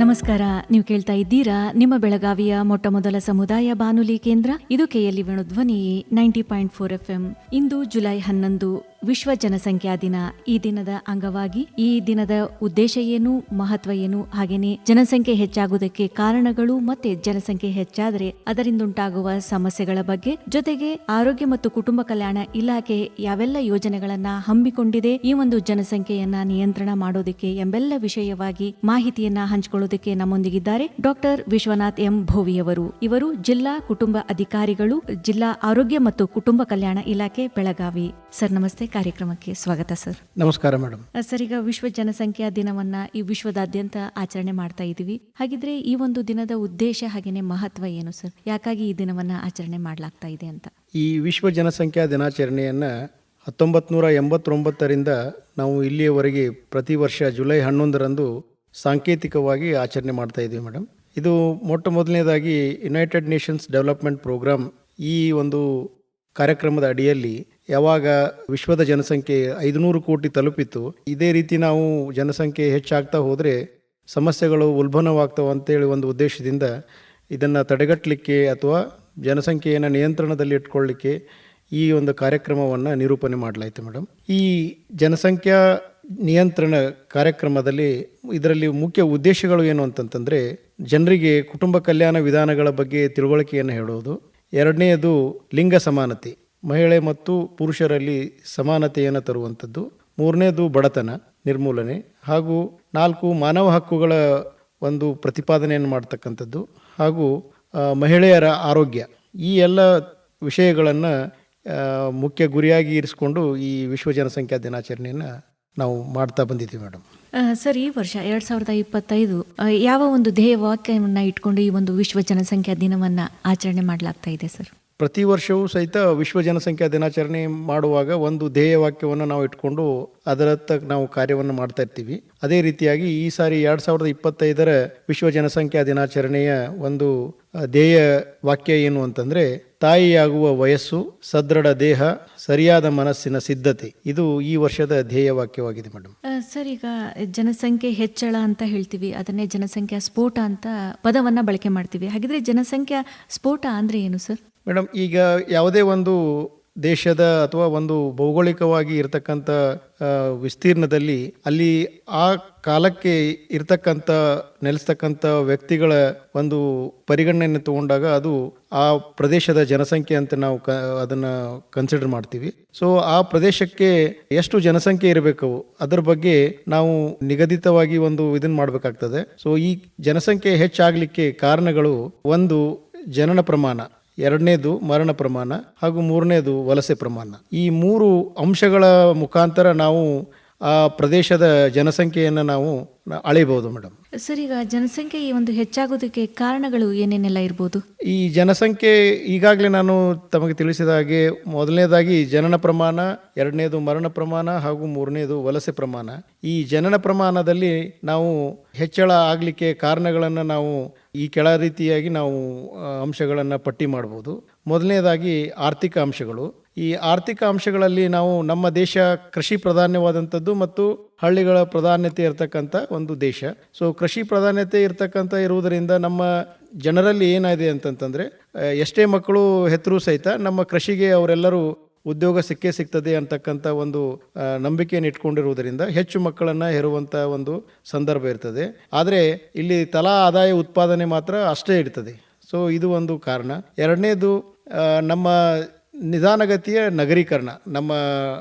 ನಮಸ್ಕಾರ, ನೀವು ಕೇಳ್ತಾ ಇದ್ದೀರಾ ನಿಮ್ಮ ಬೆಳಗಾವಿಯ ಮೊಟ್ಟ ಮೊದಲ ಸಮುದಾಯ ಬಾನುಲಿ ಕೇಂದ್ರ. ಇದು KLE Dhwani ninety point four F M ಇಂದು ಜುಲೈ ಹನ್ನೊಂದು, ವಿಶ್ವ ಜನಸಂಖ್ಯಾ ದಿನ. ಈ ದಿನದ ಅಂಗವಾಗಿ ಈ ದಿನದ ಉದ್ದೇಶ ಏನು, ಮಹತ್ವ ಏನು, ಹಾಗೇನೆ ಜನಸಂಖ್ಯೆ ಹೆಚ್ಚಾಗುವುದಕ್ಕೆ ಕಾರಣಗಳು ಮತ್ತೆ ಜನಸಂಖ್ಯೆ ಹೆಚ್ಚಾದರೆ ಅದರಿಂದುಂಟಾಗುವ ಸಮಸ್ಯೆಗಳ ಬಗ್ಗೆ, ಜೊತೆಗೆ ಆರೋಗ್ಯ ಮತ್ತು ಕುಟುಂಬ ಕಲ್ಯಾಣ ಇಲಾಖೆ ಯಾವೆಲ್ಲ ಯೋಜನೆಗಳನ್ನ ಹಮ್ಮಿಕೊಂಡಿದೆ, ಈ ಒಂದು ಜನಸಂಖ್ಯೆಯನ್ನ ನಿಯಂತ್ರಣ ಮಾಡೋದಕ್ಕೆ ಎಂಬೆಲ್ಲ ವಿಷಯವಾಗಿ ಮಾಹಿತಿಯನ್ನ ಹಂಚಿಕೊಳ್ಳೋದಕ್ಕೆ ನಮ್ಮೊಂದಿಗಿದ್ದಾರೆ ಡಾಕ್ಟರ್ ವಿಶ್ವನಾಥ್ ಎಂ ಭೋವಿಯವರು. ಇವರು ಜಿಲ್ಲಾ ಕುಟುಂಬ ಅಧಿಕಾರಿಗಳು ಜಿಲ್ಲಾ ಆರೋಗ್ಯ ಮತ್ತು ಕುಟುಂಬ ಕಲ್ಯಾಣ ಇಲಾಖೆ ಬೆಳಗಾವಿ. ಸರ್ ನಮಸ್ತೆ. ಕಾರ್ಯಕ್ರಮಕ್ಕೆ ಸ್ವಾಗತ ಸರ್. ನಮಸ್ಕಾರ ಮೇಡಮ್ ಸರ್ ಈಗ ವಿಶ್ವ ಜನಸಂಖ್ಯಾ ದಿನವನ್ನ ಈ ವಿಶ್ವದಾದ್ಯಂತ ಆಚರಣೆ ಮಾಡ್ತಾ ಇದೀವಿ ಹಾಗಿದ್ರೆ ಈ ಒಂದು ದಿನದ ಉದ್ದೇಶ ಹಾಗೇನೆ ಮಹತ್ವ ಏನು ಸರ್? ಯಾಕಾಗಿ ಈ ದಿನವನ್ನ ಆಚರಣೆ ಮಾಡಲಾಗ್ತಾ ಇದೆ ಅಂತ? ಈ ವಿಶ್ವ ಜನಸಂಖ್ಯಾ ದಿನಾಚರಣೆಯನ್ನ ಹತ್ತೊಂಬತ್ತು ನೂರ ಎಂಬತ್ತೊಂಬತ್ತರಿಂದ ನಾವು ಇಲ್ಲಿಯವರೆಗೆ ಪ್ರತಿ ವರ್ಷ ಜುಲೈ ಹನ್ನೊಂದರಂದು ಸಾಂಕೇತಿಕವಾಗಿ ಆಚರಣೆ ಮಾಡ್ತಾ ಇದ್ದೀವಿ ಮೇಡಮ್. ಇದು ಮೊಟ್ಟ ಮೊದಲನೇದಾಗಿ ಯುನೈಟೆಡ್ ನೇಷನ್ಸ್ ಡೆವಲಪ್ಮೆಂಟ್ ಪ್ರೋಗ್ರಾಮ್ ಈ ಒಂದು ಕಾರ್ಯಕ್ರಮದ ಅಡಿಯಲ್ಲಿ ಯಾವಾಗ ವಿಶ್ವದ ಜನಸಂಖ್ಯೆ ಐದುನೂರು ಕೋಟಿ ತಲುಪಿತ್ತು, ಇದೇ ರೀತಿ ನಾವು ಜನಸಂಖ್ಯೆ ಹೆಚ್ಚಾಗ್ತಾ ಹೋದರೆ ಸಮಸ್ಯೆಗಳು ಉಲ್ಬಣವಾಗ್ತವೆ ಅಂತೇಳಿ ಒಂದು ಉದ್ದೇಶದಿಂದ ಇದನ್ನು ತಡೆಗಟ್ಟಲಿಕ್ಕೆ ಅಥವಾ ಜನಸಂಖ್ಯೆಯನ್ನು ನಿಯಂತ್ರಣದಲ್ಲಿ ಇಟ್ಕೊಳ್ಳಿಕ್ಕೆ ಈ ಒಂದು ಕಾರ್ಯಕ್ರಮವನ್ನು ನಿರೂಪಣೆ ಮಾಡಲಾಯಿತು ಮೇಡಮ್. ಈ ಜನಸಂಖ್ಯಾ ನಿಯಂತ್ರಣ ಕಾರ್ಯಕ್ರಮದಲ್ಲಿ ಇದರಲ್ಲಿ ಮುಖ್ಯ ಉದ್ದೇಶಗಳು ಏನು ಅಂತಂತಂದರೆ ಜನರಿಗೆ ಕುಟುಂಬ ಕಲ್ಯಾಣ ವಿಧಾನಗಳ ಬಗ್ಗೆ ತಿಳುವಳಿಕೆಯನ್ನು ಹೇಳುವುದು. ಎರಡನೆಯದು ಲಿಂಗ ಸಮಾನತೆ. ಮಹಿಳೆ ಮತ್ತು ಪುರುಷರಲ್ಲಿ ಸಮಾನತೆಯನ್ನು ತರುವಂಥದ್ದು. ಮೂರನೇದು ಬಡತನ ನಿರ್ಮೂಲನೆ. ಹಾಗೂ ನಾಲ್ಕು ಮಾನವ ಹಕ್ಕುಗಳ ಒಂದು ಪ್ರತಿಪಾದನೆಯನ್ನು ಮಾಡ್ತಕ್ಕಂಥದ್ದು. ಹಾಗೂ ಮಹಿಳೆಯರ ಆರೋಗ್ಯ. ಈ ಎಲ್ಲ ವಿಷಯಗಳನ್ನು ಮುಖ್ಯ ಗುರಿಯಾಗಿ ಇರಿಸಿಕೊಂಡು ಈ ವಿಶ್ವ ಜನಸಂಖ್ಯಾ ದಿನಾಚರಣೆಯನ್ನು ನಾವು ಮಾಡ್ತಾ ಬಂದಿದ್ದೀವಿ ಮೇಡಮ್. ಸರ್ ಈ ವರ್ಷ ಎರಡ್ ಸಾವಿರದ ಇಪ್ಪತ್ತೈದು ಯಾವ ಒಂದು ಧ್ಯೇಯ ವಾಕ್ಯವನ್ನ ಇಟ್ಕೊಂಡು ಈ ಒಂದು ವಿಶ್ವ ಜನಸಂಖ್ಯಾ ದಿನವನ್ನ ಆಚರಣೆ ಮಾಡಲಾಗ್ತಾ ಇದೆ ಸರ್? ಪ್ರತಿ ವರ್ಷವೂ ಸಹಿತ ವಿಶ್ವ ಜನಸಂಖ್ಯಾ ದಿನಾಚರಣೆ ಮಾಡುವಾಗ ಒಂದು ಧ್ಯೇಯ ವಾಕ್ಯವನ್ನು ನಾವು ಇಟ್ಕೊಂಡು ಅದರತ್ತ ನಾವು ಕಾರ್ಯವನ್ನು ಮಾಡ್ತಾ ಇರ್ತೀವಿ. ಅದೇ ರೀತಿಯಾಗಿ ಈ ಸಾರಿ ಎರಡ್ ಸಾವಿರದ ಇಪ್ಪತ್ತೈದರ ವಿಶ್ವ ಜನಸಂಖ್ಯಾ ದಿನಾಚರಣೆಯ ಒಂದು ಧ್ಯೇಯ ವಾಕ್ಯ ಏನು ಅಂತಂದ್ರೆ ತಾಯಿಯಾಗುವ ವಯಸ್ಸು ಸದೃಢ ದೇಹ ಸರಿಯಾದ ಮನಸ್ಸಿನ ಸಿದ್ಧತೆ. ಇದು ಈ ವರ್ಷದ ಧ್ಯೇಯ ವಾಕ್ಯವಾಗಿದೆ ಮೇಡಮ್. ಸರ್ ಈಗ ಜನಸಂಖ್ಯೆ ಹೆಚ್ಚಳ ಅಂತ ಹೇಳ್ತೀವಿ. ಅದನ್ನೇ ಜನಸಂಖ್ಯಾ ಸ್ಫೋಟ ಅಂತ ಪದವನ್ನ ಬಳಕೆ ಮಾಡ್ತೀವಿ. ಹಾಗಿದ್ರೆ ಜನಸಂಖ್ಯಾ ಸ್ಫೋಟ ಅಂದ್ರೆ ಏನು ಸರ್? ಮೇಡಮ್ ಈಗ ಯಾವುದೇ ಒಂದು ದೇಶದ ಅಥವಾ ಒಂದು ಭೌಗೋಳಿಕವಾಗಿ ಇರತಕ್ಕಂಥ ವಿಸ್ತೀರ್ಣದಲ್ಲಿ ಅಲ್ಲಿ ಆ ಕಾಲಕ್ಕೆ ಇರ್ತಕ್ಕಂಥ, ನೆಲೆಸ್ತಕ್ಕಂಥ ವ್ಯಕ್ತಿಗಳ ಒಂದು ಪರಿಗಣನೆಯನ್ನು ತಗೊಂಡಾಗ ಅದು ಆ ಪ್ರದೇಶದ ಜನಸಂಖ್ಯೆ ಅಂತ ನಾವು ಕ, ಅದನ್ನು ಕನ್ಸಿಡರ್ ಮಾಡ್ತೀವಿ. ಸೊ ಆ ಪ್ರದೇಶಕ್ಕೆ ಎಷ್ಟು ಜನಸಂಖ್ಯೆ ಇರಬೇಕು, ಅದರ ಬಗ್ಗೆ ನಾವು ನಿಗದಿತವಾಗಿ ಒಂದು ಇದನ್ನು ಮಾಡಬೇಕಾಗ್ತದೆ. ಸೊ ಈ ಜನಸಂಖ್ಯೆ ಹೆಚ್ಚಾಗಲಿಕ್ಕೆ ಕಾರಣಗಳು ಒಂದು ಜನನ ಪ್ರಮಾಣ. ಎರಡನೇದು ಮರಣ ಪ್ರಮಾಣ ಹಾಗೂ ಮೂರನೇದು ವಲಸೆ ಪ್ರಮಾಣ. ಈ ಮೂರು ಅಂಶಗಳ ಮುಖಾಂತರ ನಾವು ಆ ಪ್ರದೇಶದ ಜನಸಂಖ್ಯೆಯನ್ನು ನಾವು ಅಳೆಯಬಹುದು ಮೇಡಮ್. ಸರ್ ಈಗ ಜನಸಂಖ್ಯೆ ಈ ಒಂದು ಹೆಚ್ಚಾಗೋದಕ್ಕೆ ಕಾರಣಗಳು ಏನೇನೆಲ್ಲ ಇರ್ಬೋದು? ಈ ಜನಸಂಖ್ಯೆ ಈಗಾಗಲೇ ನಾನು ತಮಗೆ ತಿಳಿಸಿದ ಹಾಗೆ ಮೊದಲನೇದಾಗಿ ಜನನ ಪ್ರಮಾಣ ಎರಡನೇದು ಮರಣ ಪ್ರಮಾಣ ಹಾಗೂ ಮೂರನೇದು ವಲಸೆ ಪ್ರಮಾಣ. ಈ ಜನನ ಪ್ರಮಾಣದಲ್ಲಿ ನಾವು ಹೆಚ್ಚಳ ಆಗಲಿಕ್ಕೆ ಕಾರಣಗಳನ್ನು ನಾವು ಈ ಕೆಳ ರೀತಿಯಾಗಿ ನಾವು ಅಂಶಗಳನ್ನು ಪಟ್ಟಿ ಮಾಡ್ಬೋದು. ಮೊದಲನೇದಾಗಿ ಆರ್ಥಿಕ ಅಂಶಗಳು. ಈ ಆರ್ಥಿಕ ಅಂಶಗಳಲ್ಲಿ ನಾವು ನಮ್ಮ ದೇಶ ಕೃಷಿ ಪ್ರಧಾನ್ಯವಾದಂಥದ್ದು ಮತ್ತು ಹಳ್ಳಿಗಳ ಪ್ರಾಧಾನ್ಯತೆ ಇರತಕ್ಕಂಥ ಒಂದು ದೇಶ. ಸೊ ಕೃಷಿ ಪ್ರಧಾನ್ಯತೆ ಇರತಕ್ಕಂಥ ಇರುವುದರಿಂದ ನಮ್ಮ ಜನರಲ್ಲಿ ಏನಾಗಿದೆ ಅಂತಂತಂದರೆ ಎಷ್ಟೇ ಮಕ್ಕಳು ಹೆತ್ತರೂ ಸಹಿತ ನಮ್ಮ ಕೃಷಿಗೆ ಅವರೆಲ್ಲರೂ ಉದ್ಯೋಗ ಸಿಕ್ಕೇ ಸಿಗ್ತದೆ ಅಂತಕ್ಕಂಥ ಒಂದು ನಂಬಿಕೆಯನ್ನು ಇಟ್ಕೊಂಡಿರುವುದರಿಂದ ಹೆಚ್ಚು ಮಕ್ಕಳನ್ನು ಹೆರುವಂಥ ಒಂದು ಸಂದರ್ಭ ಇರ್ತದೆ. ಆದರೆ ಇಲ್ಲಿ ತಲಾ ಆದಾಯ ಉತ್ಪಾದನೆ ಮಾತ್ರ ಅಷ್ಟೇ ಇರ್ತದೆ. ಸೊ ಇದು ಒಂದು ಕಾರಣ. ಎರಡನೇದು ನಮ್ಮ ನಿಧಾನಗತಿಯ ನಗರೀಕರಣ. ನಮ್ಮ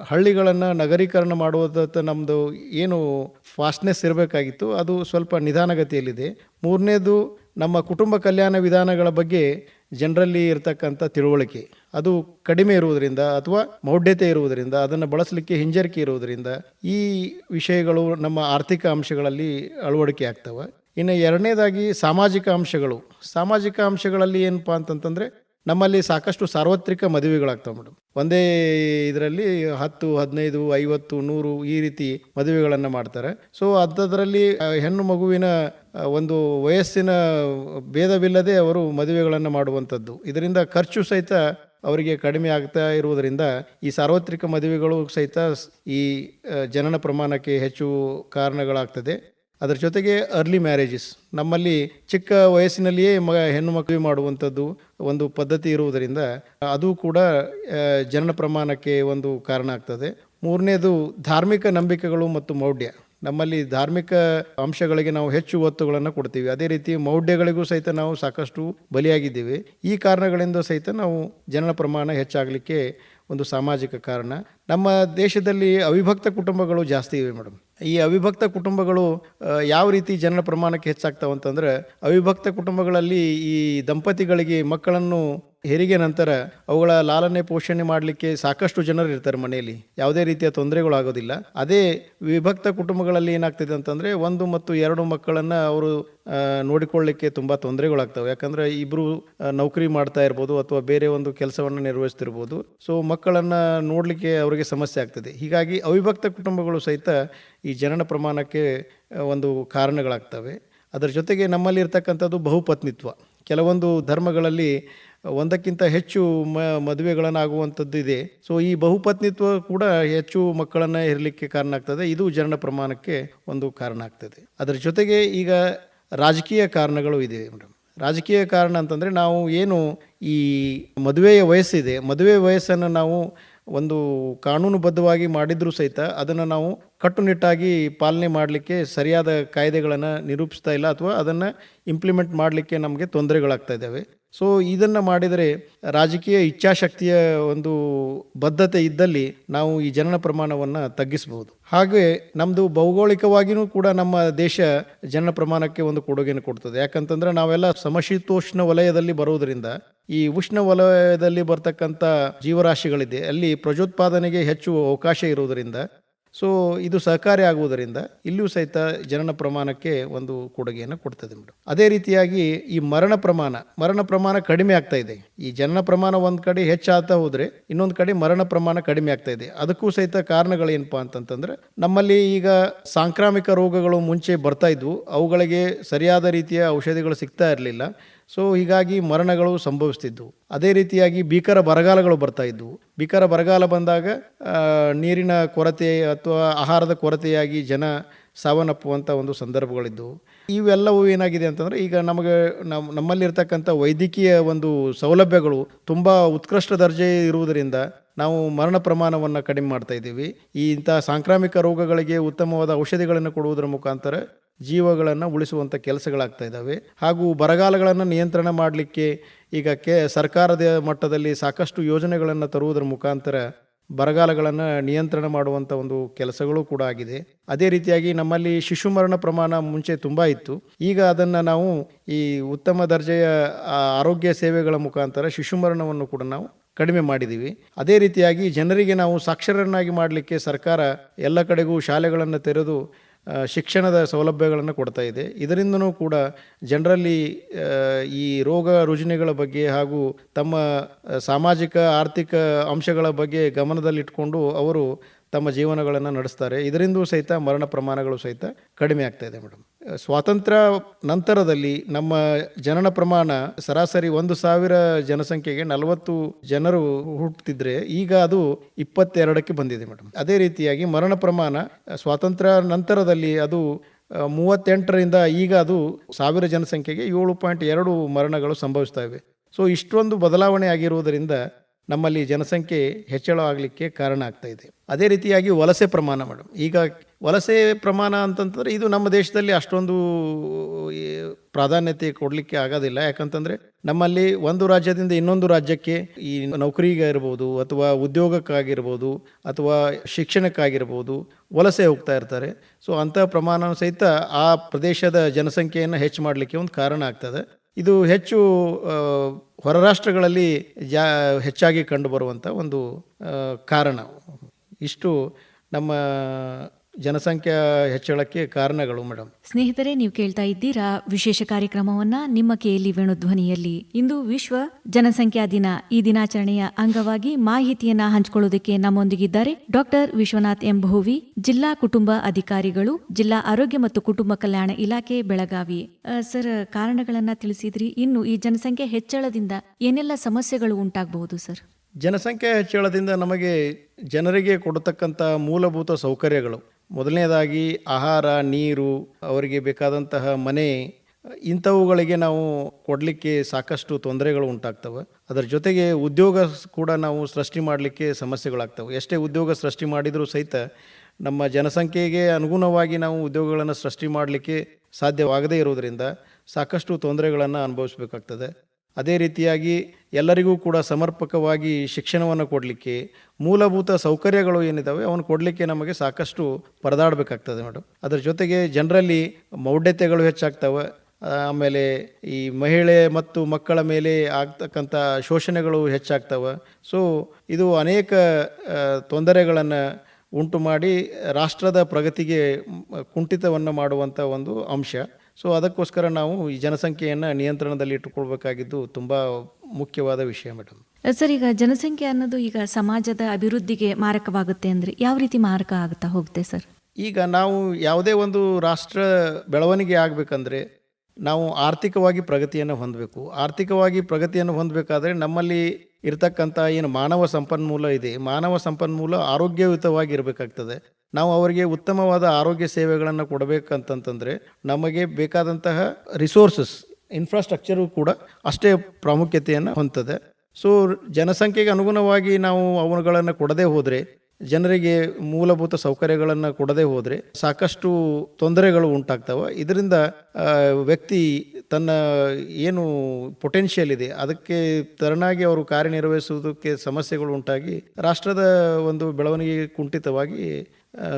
ಹಳ್ಳಿಗಳನ್ನು ನಗರೀಕರಣ ಮಾಡುವುದತ್ತ ನಮ್ಮದು ಏನು ಫಾಸ್ಟ್ನೆಸ್ ಇರಬೇಕಾಗಿತ್ತು, ಅದು ಸ್ವಲ್ಪ ನಿಧಾನಗತಿಯಲ್ಲಿದೆ. ಮೂರನೇದು ನಮ್ಮ ಕುಟುಂಬ ಕಲ್ಯಾಣ ವಿಧಾನಗಳ ಬಗ್ಗೆ ಜನರಲ್ಲಿ ಇರತಕ್ಕಂಥ ತಿಳುವಳಿಕೆ. ಅದು ಕಡಿಮೆ ಇರುವುದರಿಂದ ಅಥವಾ ಮೌಢ್ಯತೆ ಇರುವುದರಿಂದ, ಅದನ್ನು ಬಳಸಲಿಕ್ಕೆ ಹಿಂಜರಿಕೆ ಇರುವುದರಿಂದ ಈ ವಿಷಯಗಳು ನಮ್ಮ ಆರ್ಥಿಕ ಅಂಶಗಳಲ್ಲಿ ಅಳವಡಿಕೆ ಆಗ್ತವೆ. ಇನ್ನು ಎರಡನೇದಾಗಿ ಸಾಮಾಜಿಕ ಅಂಶಗಳು. ಸಾಮಾಜಿಕ ಅಂಶಗಳಲ್ಲಿ ಏನಪ್ಪಾ ಅಂತಂತಂದರೆ ನಮ್ಮಲ್ಲಿ ಸಾಕಷ್ಟು ಸಾರ್ವತ್ರಿಕ ಮದುವೆಗಳಾಗ್ತವೆ ಮೇಡಮ್. ಒಂದೇ ಇದರಲ್ಲಿ ಹತ್ತು, ಹದಿನೈದು, ಐವತ್ತು, ನೂರು ಈ ರೀತಿ ಮದುವೆಗಳನ್ನು ಮಾಡ್ತಾರೆ. ಸೊ ಅಂಥದ್ರಲ್ಲಿ ಹೆಣ್ಣು ಮಗುವಿನ ಒಂದು ವಯಸ್ಸಿನ ಭೇದವಿಲ್ಲದೆ ಅವರು ಮದುವೆಗಳನ್ನು ಮಾಡುವಂಥದ್ದು. ಇದರಿಂದ ಖರ್ಚು ಸಹಿತ ಅವರಿಗೆ ಕಡಿಮೆ ಆಗ್ತಾ ಇರುವುದರಿಂದ ಈ ಸಾರ್ವತ್ರಿಕ ಮದುವೆಗಳು ಸಹಿತ ಈ ಜನನ ಪ್ರಮಾಣಕ್ಕೆ ಹೆಚ್ಚು ಕಾರಣಗಳಾಗ್ತದೆ. ಅದರ ಜೊತೆಗೆ ಅರ್ಲಿ ಮ್ಯಾರೇಜಸ್ ನಮ್ಮಲ್ಲಿ ಚಿಕ್ಕ ವಯಸ್ಸಿನಲ್ಲಿಯೇ ಮ ಹೆಣ್ಣು ಮಕ್ಕಳು ಮಾಡುವಂಥದ್ದು ಒಂದು ಪದ್ಧತಿ ಇರುವುದರಿಂದ ಅದು ಕೂಡ ಜನನ ಪ್ರಮಾಣಕ್ಕೆ ಒಂದು ಕಾರಣ ಆಗ್ತದೆ. ಮೂರನೇದು ಧಾರ್ಮಿಕ ನಂಬಿಕೆಗಳು ಮತ್ತು ಮೌಢ್ಯ. ನಮ್ಮಲ್ಲಿ ಧಾರ್ಮಿಕ ಅಂಶಗಳಿಗೆ ನಾವು ಹೆಚ್ಚು ಒತ್ತುಗಳನ್ನು ಕೊಡ್ತೀವಿ. ಅದೇ ರೀತಿ ಮೌಢ್ಯಗಳಿಗೂ ಸಹಿತ ನಾವು ಸಾಕಷ್ಟು ಬಲಿಯಾಗಿದ್ದೇವೆ. ಈ ಕಾರಣಗಳಿಂದ ಸಹಿತ ನಾವು ಜನನ ಪ್ರಮಾಣ ಹೆಚ್ಚಾಗಲಿಕ್ಕೆ ಒಂದು ಸಾಮಾಜಿಕ ಕಾರಣ. ನಮ್ಮ ದೇಶದಲ್ಲಿ ಅವಿಭಕ್ತ ಕುಟುಂಬಗಳು ಜಾಸ್ತಿ ಇವೆ ಮೇಡಮ್. ಈ ಅವಿಭಕ್ತ ಕುಟುಂಬಗಳು ಯಾವ ರೀತಿ ಜನರ ಪ್ರಮಾಣಕ್ಕೆ ಹೆಚ್ಚಾಗ್ತಾವೆ ಅಂತಂದ್ರೆ, ಅವಿಭಕ್ತ ಕುಟುಂಬಗಳಲ್ಲಿ ಈ ದಂಪತಿಗಳಿಗೆ ಮಕ್ಕಳನ್ನು ಹೆರಿಗೆ ನಂತರ ಅವುಗಳ ಲಾಲನೆ ಪೋಷಣೆ ಮಾಡಲಿಕ್ಕೆ ಸಾಕಷ್ಟು ಜನರು ಇರ್ತಾರೆ ಮನೆಯಲ್ಲಿ. ಯಾವುದೇ ರೀತಿಯ ತೊಂದರೆಗಳು ಆಗೋದಿಲ್ಲ. ಅದೇ ವಿಭಕ್ತ ಕುಟುಂಬಗಳಲ್ಲಿ ಏನಾಗ್ತಿದೆ ಅಂತಂದರೆ, ಒಂದು ಮತ್ತು ಎರಡು ಮಕ್ಕಳನ್ನು ಅವರು ನೋಡಿಕೊಳ್ಳಲಿಕ್ಕೆ ತುಂಬ ತೊಂದರೆಗಳಾಗ್ತವೆ. ಯಾಕಂದರೆ ಇಬ್ಬರು ನೌಕರಿ ಮಾಡ್ತಾ ಇರ್ಬೋದು ಅಥವಾ ಬೇರೆ ಒಂದು ಕೆಲಸವನ್ನು ನಿರ್ವಹಿಸ್ತಿರ್ಬೋದು. ಸೊ ಮಕ್ಕಳನ್ನು ನೋಡಲಿಕ್ಕೆ ಅವರಿಗೆ ಸಮಸ್ಯೆ ಆಗ್ತದೆ. ಹೀಗಾಗಿ ಅವಿಭಕ್ತ ಕುಟುಂಬಗಳು ಸಹಿತ ಈ ಜನನ ಪ್ರಮಾಣಕ್ಕೆ ಒಂದು ಕಾರಣಗಳಾಗ್ತವೆ. ಅದರ ಜೊತೆಗೆ ನಮ್ಮಲ್ಲಿರ್ತಕ್ಕಂಥದ್ದು ಬಹುಪತ್ನಿತ್ವ. ಕೆಲವೊಂದು ಧರ್ಮಗಳಲ್ಲಿ ಒಂದಕ್ಕಿಂತ ಹೆಚ್ಚು ಮ, ಮದುವೆಗಳನ್ನಾಗುವಂಥದ್ದು ಇದೆ. ಸೊ ಈ ಬಹುಪತ್ನಿತ್ವ ಕೂಡ ಹೆಚ್ಚು ಮಕ್ಕಳನ್ನು ಇರಲಿಕ್ಕೆ ಕಾರಣ ಆಗ್ತದೆ. ಇದು ಜನನ ಪ್ರಮಾಣಕ್ಕೆ ಒಂದು ಕಾರಣ ಆಗ್ತದೆ. ಅದರ ಜೊತೆಗೆ ಈಗ ರಾಜಕೀಯ ಕಾರಣಗಳು ಇದೆ ಮೇಡಮ್. ರಾಜಕೀಯ ಕಾರಣ ಅಂತಂದರೆ ನಾವು ಏನು ಈ ಮದುವೆಯ ವಯಸ್ಸಿದೆ, ಮದುವೆ ವಯಸ್ಸನ್ನು ನಾವು ಒಂದು ಕಾನೂನುಬದ್ಧವಾಗಿ ಮಾಡಿದರೂ ಸಹಿತ ಅದನ್ನು ನಾವು ಕಟ್ಟುನಿಟ್ಟಾಗಿ ಪಾಲನೆ ಮಾಡಲಿಕ್ಕೆ ಸರಿಯಾದ ಕಾಯ್ದೆಗಳನ್ನು ನಿರೂಪಿಸ್ತಾ ಇಲ್ಲ ಅಥವಾ ಅದನ್ನು ಇಂಪ್ಲಿಮೆಂಟ್ ಮಾಡಲಿಕ್ಕೆ ನಮಗೆ ತೊಂದರೆಗಳಾಗ್ತಾ ಇದ್ದಾವೆ. ಸೊ ಇದನ್ನು ಮಾಡಿದರೆ ರಾಜಕೀಯ ಇಚ್ಛಾಶಕ್ತಿಯ ಒಂದು ಬದ್ಧತೆ ಇದ್ದಲ್ಲಿ ನಾವು ಈ ಜನನ ಪ್ರಮಾಣವನ್ನು ತಗ್ಗಿಸಬಹುದು. ಹಾಗೆ ನಮ್ಮದು ಭೌಗೋಳಿಕವಾಗಿಯೂ ಕೂಡ ನಮ್ಮ ದೇಶ ಜನನ ಪ್ರಮಾಣಕ್ಕೆ ಒಂದು ಕೊಡುಗೆಯನ್ನು ಕೊಡ್ತದೆ. ಯಾಕಂತಂದ್ರೆ ನಾವೆಲ್ಲ ಸಮಶೀತೋಷ್ಣ ವಲಯದಲ್ಲಿ ಬರುವುದರಿಂದ ಈ ಉಷ್ಣ ವಲಯದಲ್ಲಿ ಬರ್ತಕ್ಕಂಥ ಜೀವರಾಶಿಗಳಿದೆ. ಅಲ್ಲಿ ಪ್ರಜೋತ್ಪಾದನೆಗೆ ಹೆಚ್ಚು ಅವಕಾಶ ಇರುವುದರಿಂದ, ಸೊ ಇದು ಸಹಕಾರಿ ಆಗುವುದರಿಂದ ಇಲ್ಲಿಯೂ ಸಹಿತ ಜನನ ಪ್ರಮಾಣಕ್ಕೆ ಒಂದು ಕೊಡುಗೆಯನ್ನು ಕೊಡ್ತದೆ ಮೇಡಮ್ ಅದೇ ರೀತಿಯಾಗಿ ಈ ಮರಣ ಪ್ರಮಾಣ ಮರಣ ಪ್ರಮಾಣ ಕಡಿಮೆ ಆಗ್ತಾ ಇದೆ. ಈ ಜನನ ಪ್ರಮಾಣ ಒಂದು ಕಡೆ ಹೆಚ್ಚಾಗ್ತಾ ಹೋದರೆ ಇನ್ನೊಂದು ಕಡೆ ಮರಣ ಪ್ರಮಾಣ ಕಡಿಮೆ ಆಗ್ತಾ ಇದೆ. ಅದಕ್ಕೂ ಸಹಿತ ಕಾರಣಗಳೇನಪ್ಪ ಅಂತಂತಂದ್ರೆ, ನಮ್ಮಲ್ಲಿ ಈಗ ಸಾಂಕ್ರಾಮಿಕ ರೋಗಗಳು ಮುಂಚೆ ಬರ್ತಾ ಇದ್ವು. ಅವುಗಳಿಗೆ ಸರಿಯಾದ ರೀತಿಯ ಔಷಧಿಗಳು ಸಿಗ್ತಾ ಇರಲಿಲ್ಲ. ಸೊ ಹೀಗಾಗಿ ಮರಣಗಳು ಸಂಭವಿಸ್ತಿದ್ದವು ಅದೇ ರೀತಿಯಾಗಿ ಭೀಕರ ಬರಗಾಲಗಳು ಬರ್ತಾ ಇದ್ವು. ಭೀಕರ ಬರಗಾಲ ಬಂದಾಗ ನೀರಿನ ಕೊರತೆ ಅಥವಾ ಆಹಾರದ ಕೊರತೆಯಾಗಿ ಜನ ಸಾವನ್ನಪ್ಪುವಂಥ ಒಂದು ಸಂದರ್ಭಗಳಿದ್ದವು ಇವೆಲ್ಲವೂ ಏನಾಗಿದೆ ಅಂತಂದರೆ, ಈಗ ನಮಗೆ ನಮ್ಮ ನಮ್ಮಲ್ಲಿರ್ತಕ್ಕಂಥ ವೈದ್ಯಕೀಯ ಒಂದು ಸೌಲಭ್ಯಗಳು ತುಂಬ ಉತ್ಕೃಷ್ಟ ದರ್ಜೆ ಇರುವುದರಿಂದ ನಾವು ಮರಣ ಪ್ರಮಾಣವನ್ನು ಕಡಿಮೆ ಮಾಡ್ತಾ ಇದ್ದೀವಿ. ಈ ಇಂಥ ಸಾಂಕ್ರಾಮಿಕ ರೋಗಗಳಿಗೆ ಉತ್ತಮವಾದ ಔಷಧಿಗಳನ್ನು ಕೊಡುವುದರ ಮುಖಾಂತರ ಜೀವಗಳನ್ನು ಉಳಿಸುವಂಥ ಕೆಲಸಗಳಾಗ್ತಾ ಇದ್ದಾವೆ. ಹಾಗೂ ಬರಗಾಲಗಳನ್ನು ನಿಯಂತ್ರಣ ಮಾಡಲಿಕ್ಕೆ ಈಗ ಕೆ ಸರ್ಕಾರದ ಮಟ್ಟದಲ್ಲಿ ಸಾಕಷ್ಟು ಯೋಜನೆಗಳನ್ನು ತರುವುದರ ಮುಖಾಂತರ ಬರಗಾಲಗಳನ್ನು ನಿಯಂತ್ರಣ ಮಾಡುವಂಥ ಒಂದು ಕೆಲಸಗಳು ಕೂಡ ಆಗಿದೆ. ಅದೇ ರೀತಿಯಾಗಿ ನಮ್ಮಲ್ಲಿ ಶಿಶು ಮರಣ ಪ್ರಮಾಣ ಮುಂಚೆ ತುಂಬ ಇತ್ತು. ಈಗ ಅದನ್ನು ನಾವು ಈ ಉತ್ತಮ ದರ್ಜೆಯ ಆರೋಗ್ಯ ಸೇವೆಗಳ ಮುಖಾಂತರ ಶಿಶು ಮರಣವನ್ನು ಕೂಡ ನಾವು ಕಡಿಮೆ ಮಾಡಿದ್ದೀವಿ. ಅದೇ ರೀತಿಯಾಗಿ ಜನರಿಗೆ ನಾವು ಸಾಕ್ಷರರನ್ನಾಗಿ ಮಾಡಲಿಕ್ಕೆ ಸರ್ಕಾರ ಎಲ್ಲ ಕಡೆಗೂ ಶಾಲೆಗಳನ್ನು ತೆರೆದು ಶಿಕ್ಷಣದ ಸೌಲಭ್ಯಗಳನ್ನು ಕೊಡ್ತಾ ಇದೆ. ಇದರಿಂದನೂ ಕೂಡ ಜನರಲ್ಲಿ ಈ ರೋಗ ರುಜಿನಿಗಳ ಬಗ್ಗೆ ಹಾಗೂ ತಮ್ಮ ಸಾಮಾಜಿಕ, ಆರ್ಥಿಕ ಅಂಶಗಳ ಬಗ್ಗೆ ಗಮನದಲ್ಲಿಟ್ಕೊಂಡು ಅವರು ತಮ್ಮ ಜೀವನಗಳನ್ನು ನಡೆಸ್ತಾರೆ. ಇದರಿಂದೂ ಸಹಿತ ಮರಣ ಪ್ರಮಾಣಗಳು ಸಹಿತ ಕಡಿಮೆ ಆಗ್ತಾ ಇದೆ ಮೇಡಮ್ ಸ್ವಾತಂತ್ರ್ಯ ನಂತರದಲ್ಲಿ ನಮ್ಮ ಜನನ ಪ್ರಮಾಣ ಸರಾಸರಿ ಒಂದು ಸಾವಿರ ಜನಸಂಖ್ಯೆಗೆ ನಲವತ್ತು ಜನರು ಹುಟ್ಟುತ್ತಿದ್ರೆ ಈಗ ಅದು ಇಪ್ಪತ್ತೆರಡಕ್ಕೆ ಬಂದಿದೆ ಮೇಡಮ್ ಅದೇ ರೀತಿಯಾಗಿ ಮರಣ ಪ್ರಮಾಣ ಸ್ವಾತಂತ್ರ್ಯ ನಂತರದಲ್ಲಿ ಅದು ಮೂವತ್ತೆಂಟರಿಂದ ಈಗ ಅದು ಸಾವಿರ ಜನಸಂಖ್ಯೆಗೆ ಏಳು ಪಾಯಿಂಟ್ ಎರಡು ಮರಣಗಳು ಸಂಭವಿಸ್ತಾ ಇವೆ. ಸೊ, ಇಷ್ಟೊಂದು ಬದಲಾವಣೆ ಆಗಿರುವುದರಿಂದ ನಮ್ಮಲ್ಲಿ ಜನಸಂಖ್ಯೆ ಹೆಚ್ಚಳ ಆಗಲಿಕ್ಕೆ ಕಾರಣ ಆಗ್ತಾ ಇದೆ. ಅದೇ ರೀತಿಯಾಗಿ ವಲಸೆ ಪ್ರಮಾಣ ಮೇಡಮ್ ಈಗ ವಲಸೆ ಪ್ರಮಾಣ ಅಂತಂತಂದರೆ ಇದು ನಮ್ಮ ದೇಶದಲ್ಲಿ ಅಷ್ಟೊಂದು ಪ್ರಾಧಾನ್ಯತೆ ಕೊಡಲಿಕ್ಕೆ ಆಗೋದಿಲ್ಲ. ಯಾಕಂತಂದರೆ ನಮ್ಮಲ್ಲಿ ಒಂದು ರಾಜ್ಯದಿಂದ ಇನ್ನೊಂದು ರಾಜ್ಯಕ್ಕೆ ಈ ನೌಕರಿಗಾಗಿರ್ಬೋದು ಅಥವಾ ಉದ್ಯೋಗಕ್ಕಾಗಿರ್ಬೋದು ಅಥವಾ ಶಿಕ್ಷಣಕ್ಕಾಗಿರ್ಬೋದು ವಲಸೆ ಹೋಗ್ತಾ ಇರ್ತಾರೆ. ಸೊ, ಅಂಥ ಪ್ರಮಾಣ ಸಹಿತ ಆ ಪ್ರದೇಶದ ಜನಸಂಖ್ಯೆಯನ್ನು ಹೆಚ್ಚು ಮಾಡಲಿಕ್ಕೆ ಒಂದು ಕಾರಣ ಆಗ್ತದೆ. ಇದು ಹೆಚ್ಚು ಹೊರರಾಷ್ಟ್ರಗಳಲ್ಲಿ ಹೊರ ರಾಷ್ಟ್ರಗಳಲ್ಲಿ ಜಾ ಹೆಚ್ಚಾಗಿ ಕಂಡುಬರುವಂಥ ಒಂದು ಕಾರಣ. ಇಷ್ಟು ನಮ್ಮ ಜನಸಂಖ್ಯಾ ಹೆಚ್ಚಳಕ್ಕೆ ಕಾರಣಗಳು ಮೇಡಮ್ ಸ್ನೇಹಿತರೆ ನೀವು ಕೇಳ್ತಾ ಇದ್ದೀರಾ ವಿಶೇಷ ಕಾರ್ಯಕ್ರಮವನ್ನ ನಿಮ್ಮ ಕೈಯಲ್ಲಿ ವೇಣುಧ್ವನಿಯಲ್ಲಿ. ಇಂದು ವಿಶ್ವ ಜನಸಂಖ್ಯಾ ದಿನ. ಈ ದಿನಾಚರಣೆಯ ಅಂಗವಾಗಿ ಮಾಹಿತಿಯನ್ನ ಹಂಚಿಕೊಳ್ಳುವುದಕ್ಕೆ ನಮ್ಮೊಂದಿಗಿದ್ದಾರೆ ಡಾಕ್ಟರ್ ವಿಶ್ವನಾಥ್ ಎಂ. ಭೋವಿ ಜಿಲ್ಲಾ ಕುಟುಂಬ ಅಧಿಕಾರಿಗಳು ಜಿಲ್ಲಾ ಆರೋಗ್ಯ ಮತ್ತು ಕುಟುಂಬ ಕಲ್ಯಾಣ ಇಲಾಖೆ ಬೆಳಗಾವಿ. ಸರ್ ಕಾರಣಗಳನ್ನ ತಿಳಿಸಿದ್ರಿ. ಇನ್ನು ಈ ಜನಸಂಖ್ಯೆ ಹೆಚ್ಚಳದಿಂದ ಏನೆಲ್ಲ ಸಮಸ್ಯೆಗಳು ಉಂಟಾಗಬಹುದು ಸರ್? ಜನಸಂಖ್ಯೆ ಹೆಚ್ಚಳದಿಂದ ನಮಗೆ ಜನರಿಗೆ ಕೊಡತಕ್ಕಂಥ ಮೂಲಭೂತ ಸೌಕರ್ಯಗಳು. ಮೊದಲನೇದಾಗಿ ಆಹಾರ, ನೀರು, ಅವರಿಗೆ ಬೇಕಾದಂತಹ ಮನೆ, ಇಂಥವುಗಳಿಗೆ ನಾವು ಕೊಡಲಿಕ್ಕೆ ಸಾಕಷ್ಟು ತೊಂದರೆಗಳು ಉಂಟಾಗ್ತವೆ. ಅದರ ಜೊತೆಗೆ ಉದ್ಯೋಗ ಕೂಡ ನಾವು ಸೃಷ್ಟಿ ಮಾಡಲಿಕ್ಕೆ ಸಮಸ್ಯೆಗಳಾಗ್ತವೆ. ಎಷ್ಟೇ ಉದ್ಯೋಗ ಸೃಷ್ಟಿ ಮಾಡಿದರೂ ಸಹಿತ ನಮ್ಮ ಜನಸಂಖ್ಯೆಗೆ ಅನುಗುಣವಾಗಿ ನಾವು ಉದ್ಯೋಗಗಳನ್ನು ಸೃಷ್ಟಿ ಮಾಡಲಿಕ್ಕೆ ಸಾಧ್ಯವಾಗದೇ ಇರುವುದರಿಂದ ಸಾಕಷ್ಟು ತೊಂದರೆಗಳನ್ನು ಅನುಭವಿಸಬೇಕಾಗ್ತದೆ. ಅದೇ ರೀತಿಯಾಗಿ ಎಲ್ಲರಿಗೂ ಕೂಡ ಸಮರ್ಪಕವಾಗಿ ಶಿಕ್ಷಣವನ್ನು ಕೊಡಲಿಕ್ಕೆ ಮೂಲಭೂತ ಸೌಕರ್ಯಗಳು ಏನಿದ್ದಾವೆ ಅವನು ಕೊಡಲಿಕ್ಕೆ ನಮಗೆ ಸಾಕಷ್ಟು ಪರದಾಡಬೇಕಾಗ್ತದೆ ಮೇಡಮ್ ಅದರ ಜೊತೆಗೆ ಜನರಲ್ಲಿ ಮೌಢ್ಯತೆಗಳು ಹೆಚ್ಚಾಗ್ತವೆ. ಆಮೇಲೆ ಈ ಮಹಿಳೆ ಮತ್ತು ಮಕ್ಕಳ ಮೇಲೆ ಆಗ್ತಕ್ಕಂಥ ಶೋಷಣೆಗಳು ಹೆಚ್ಚಾಗ್ತವೆ. ಸೊ, ಇದು ಅನೇಕ ತೊಂದರೆಗಳನ್ನು ಉಂಟು ಮಾಡಿ ರಾಷ್ಟ್ರದ ಪ್ರಗತಿಗೆ ಕುಂಠಿತವನ್ನು ಮಾಡುವಂಥ ಒಂದು ಅಂಶ. ಸೊ ಅದಕ್ಕೋಸ್ಕರ ನಾವು ಈ ಜನಸಂಖ್ಯೆಯನ್ನು ನಿಯಂತ್ರಣದಲ್ಲಿ ಇಟ್ಟುಕೊಳ್ಬೇಕಾಗಿದ್ದು ತುಂಬ ಮುಖ್ಯವಾದ ವಿಷಯ ಮೇಡಮ್ ಸರ್ ಈಗ ಜನಸಂಖ್ಯೆ ಅನ್ನೋದು ಈಗ ಸಮಾಜದ ಅಭಿವೃದ್ಧಿಗೆ ಮಾರಕವಾಗುತ್ತೆ ಅಂದರೆ ಯಾವ ರೀತಿ ಮಾರಕ ಆಗುತ್ತಾ ಹೋಗುತ್ತೆ ಸರ್? ಈಗ ನಾವು ಯಾವುದೇ ಒಂದು ರಾಷ್ಟ್ರ ಬೆಳವಣಿಗೆ ಆಗಬೇಕಂದ್ರೆ ನಾವು ಆರ್ಥಿಕವಾಗಿ ಪ್ರಗತಿಯನ್ನು ಹೊಂದಬೇಕು. ಆರ್ಥಿಕವಾಗಿ ಪ್ರಗತಿಯನ್ನು ಹೊಂದಬೇಕಾದ್ರೆ ನಮ್ಮಲ್ಲಿ ಇರತಕ್ಕಂಥ ಏನು ಮಾನವ ಸಂಪನ್ಮೂಲ ಇದೆ. ಮಾನವ ಸಂಪನ್ಮೂಲ ಆರೋಗ್ಯಯುತವಾಗಿ ಇರಬೇಕಾಗ್ತದೆ ನಾವು ಅವರಿಗೆ ಉತ್ತಮವಾದ ಆರೋಗ್ಯ ಸೇವೆಗಳನ್ನು ಕೊಡಬೇಕಂತಂತಂದರೆ ನಮಗೆ ಬೇಕಾದಂತಹ ರಿಸೋರ್ಸಸ್ ಇನ್ಫ್ರಾಸ್ಟ್ರಕ್ಚರು ಕೂಡ ಅಷ್ಟೇ ಪ್ರಾಮುಖ್ಯತೆಯನ್ನು ಹೊಂದದೆ ಸೊ ಜನಸಂಖ್ಯೆಗೆ ಅನುಗುಣವಾಗಿ ನಾವು ಅವುಗಳನ್ನು ಕೊಡದೇ ಹೋದರೆ, ಜನರಿಗೆ ಮೂಲಭೂತ ಸೌಕರ್ಯಗಳನ್ನು ಕೊಡದೇ ಹೋದರೆ ಸಾಕಷ್ಟು ತೊಂದರೆಗಳು ಉಂಟಾಗ್ತವೆ. ಇದರಿಂದ ವ್ಯಕ್ತಿ ತನ್ನ ಏನು ಪೊಟೆನ್ಷಿಯಲ್ ಇದೆ, ಅದಕ್ಕೆ ತರನಾಗಿ ಅವರು ಕಾರ್ಯನಿರ್ವಹಿಸುವುದಕ್ಕೆ ಸಮಸ್ಯೆಗಳು ಉಂಟಾಗಿ, ರಾಷ್ಟ್ರದ ಒಂದು ಬೆಳವಣಿಗೆ ಕುಂಠಿತವಾಗಿ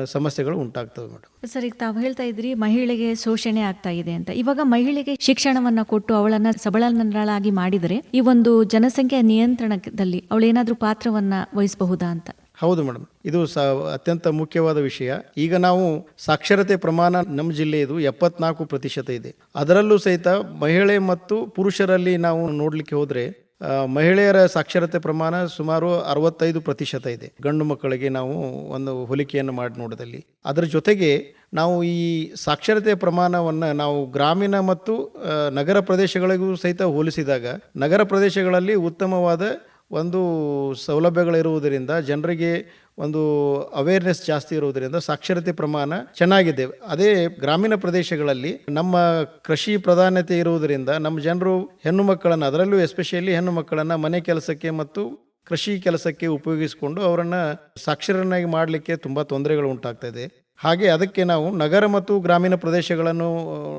ಸಮಸ್ಯೆಗಳು ಉಂಟಾಗ್ತವೆ ಮೇಡಮ್. ಸರ್ ಈಗ ತಾವು ಹೇಳ್ತಾ ಇದ್ರಿ ಮಹಿಳೆಗೆ ಶೋಷಣೆ ಆಗ್ತಾ ಇದೆ ಅಂತ. ಇವಾಗ ಮಹಿಳೆಗೆ ಶಿಕ್ಷಣವನ್ನ ಕೊಟ್ಟು ಅವಳನ್ನ ಸಬಳನರಾಳಾಗಿ ಮಾಡಿದರೆ ಈ ಒಂದು ಜನಸಂಖ್ಯೆ ನಿಯಂತ್ರಣದಲ್ಲಿ ಅವಳು ಏನಾದ್ರೂ ಪಾತ್ರವನ್ನ ವಹಿಸಬಹುದಾ ಅಂತ? ಹೌದು ಮೇಡಮ್. ಇದು ಸ ಅತ್ಯಂತ ಮುಖ್ಯವಾದ ವಿಷಯ. ಈಗ ನಾವು ಸಾಕ್ಷರತೆ ಪ್ರಮಾಣ ನಮ್ಮ ಜಿಲ್ಲೆಯದು ಎಪ್ಪತ್ನಾಲ್ಕು ಪ್ರತಿಶತ ಇದೆ. ಅದರಲ್ಲೂ ಸಹಿತ ಮಹಿಳೆ ಮತ್ತು ಪುರುಷರಲ್ಲಿ ನಾವು ನೋಡಲಿಕ್ಕೆ ಹೋದರೆ ಮಹಿಳೆಯರ ಸಾಕ್ಷರತೆ ಪ್ರಮಾಣ ಸುಮಾರು ಅರವತ್ತೈದು ಪ್ರತಿಶತ ಇದೆ. ಗಂಡು ಮಕ್ಕಳಿಗೆ ನಾವು ಒಂದು ಹೋಲಿಕೆಯನ್ನು ಮಾಡಿ ನೋಡಿದಲ್ಲಿ. ಅದರ ಜೊತೆಗೆ ನಾವು ಈ ಸಾಕ್ಷರತೆ ಪ್ರಮಾಣವನ್ನು ನಾವು ಗ್ರಾಮೀಣ ಮತ್ತು ನಗರ ಪ್ರದೇಶಗಳಿಗೂ ಸಹಿತ ಹೋಲಿಸಿದಾಗ, ನಗರ ಪ್ರದೇಶಗಳಲ್ಲಿ ಉತ್ತಮವಾದ ಒಂದು ಸೌಲಭ್ಯಗಳಿರುವುದರಿಂದ ಜನರಿಗೆ ಒಂದು ಅವೇರ್ನೆಸ್ ಜಾಸ್ತಿ ಇರುವುದರಿಂದ ಸಾಕ್ಷರತೆ ಪ್ರಮಾಣ ಚೆನ್ನಾಗಿದೆ. ಅದೇ ಗ್ರಾಮೀಣ ಪ್ರದೇಶಗಳಲ್ಲಿ ನಮ್ಮ ಕೃಷಿ ಪ್ರಧಾನತೆ ಇರುವುದರಿಂದ ನಮ್ಮ ಜನರು ಹೆಣ್ಣು ಮಕ್ಕಳನ್ನು, ಅದರಲ್ಲೂ ಎಸ್ಪೆಷಲಿ ಹೆಣ್ಣು ಮಕ್ಕಳನ್ನು ಮನೆ ಕೆಲಸಕ್ಕೆ ಮತ್ತು ಕೃಷಿ ಕೆಲಸಕ್ಕೆ ಉಪಯೋಗಿಸಿಕೊಂಡು ಅವರನ್ನು ಸಾಕ್ಷರನ್ನಾಗಿ ಮಾಡಲಿಕ್ಕೆ ತುಂಬ ತೊಂದರೆಗಳು ಉಂಟಾಗ್ತಾ ಇದೆ. ಹಾಗೆ ಅದಕ್ಕೆ ನಾವು ನಗರ ಮತ್ತು ಗ್ರಾಮೀಣ ಪ್ರದೇಶಗಳನ್ನು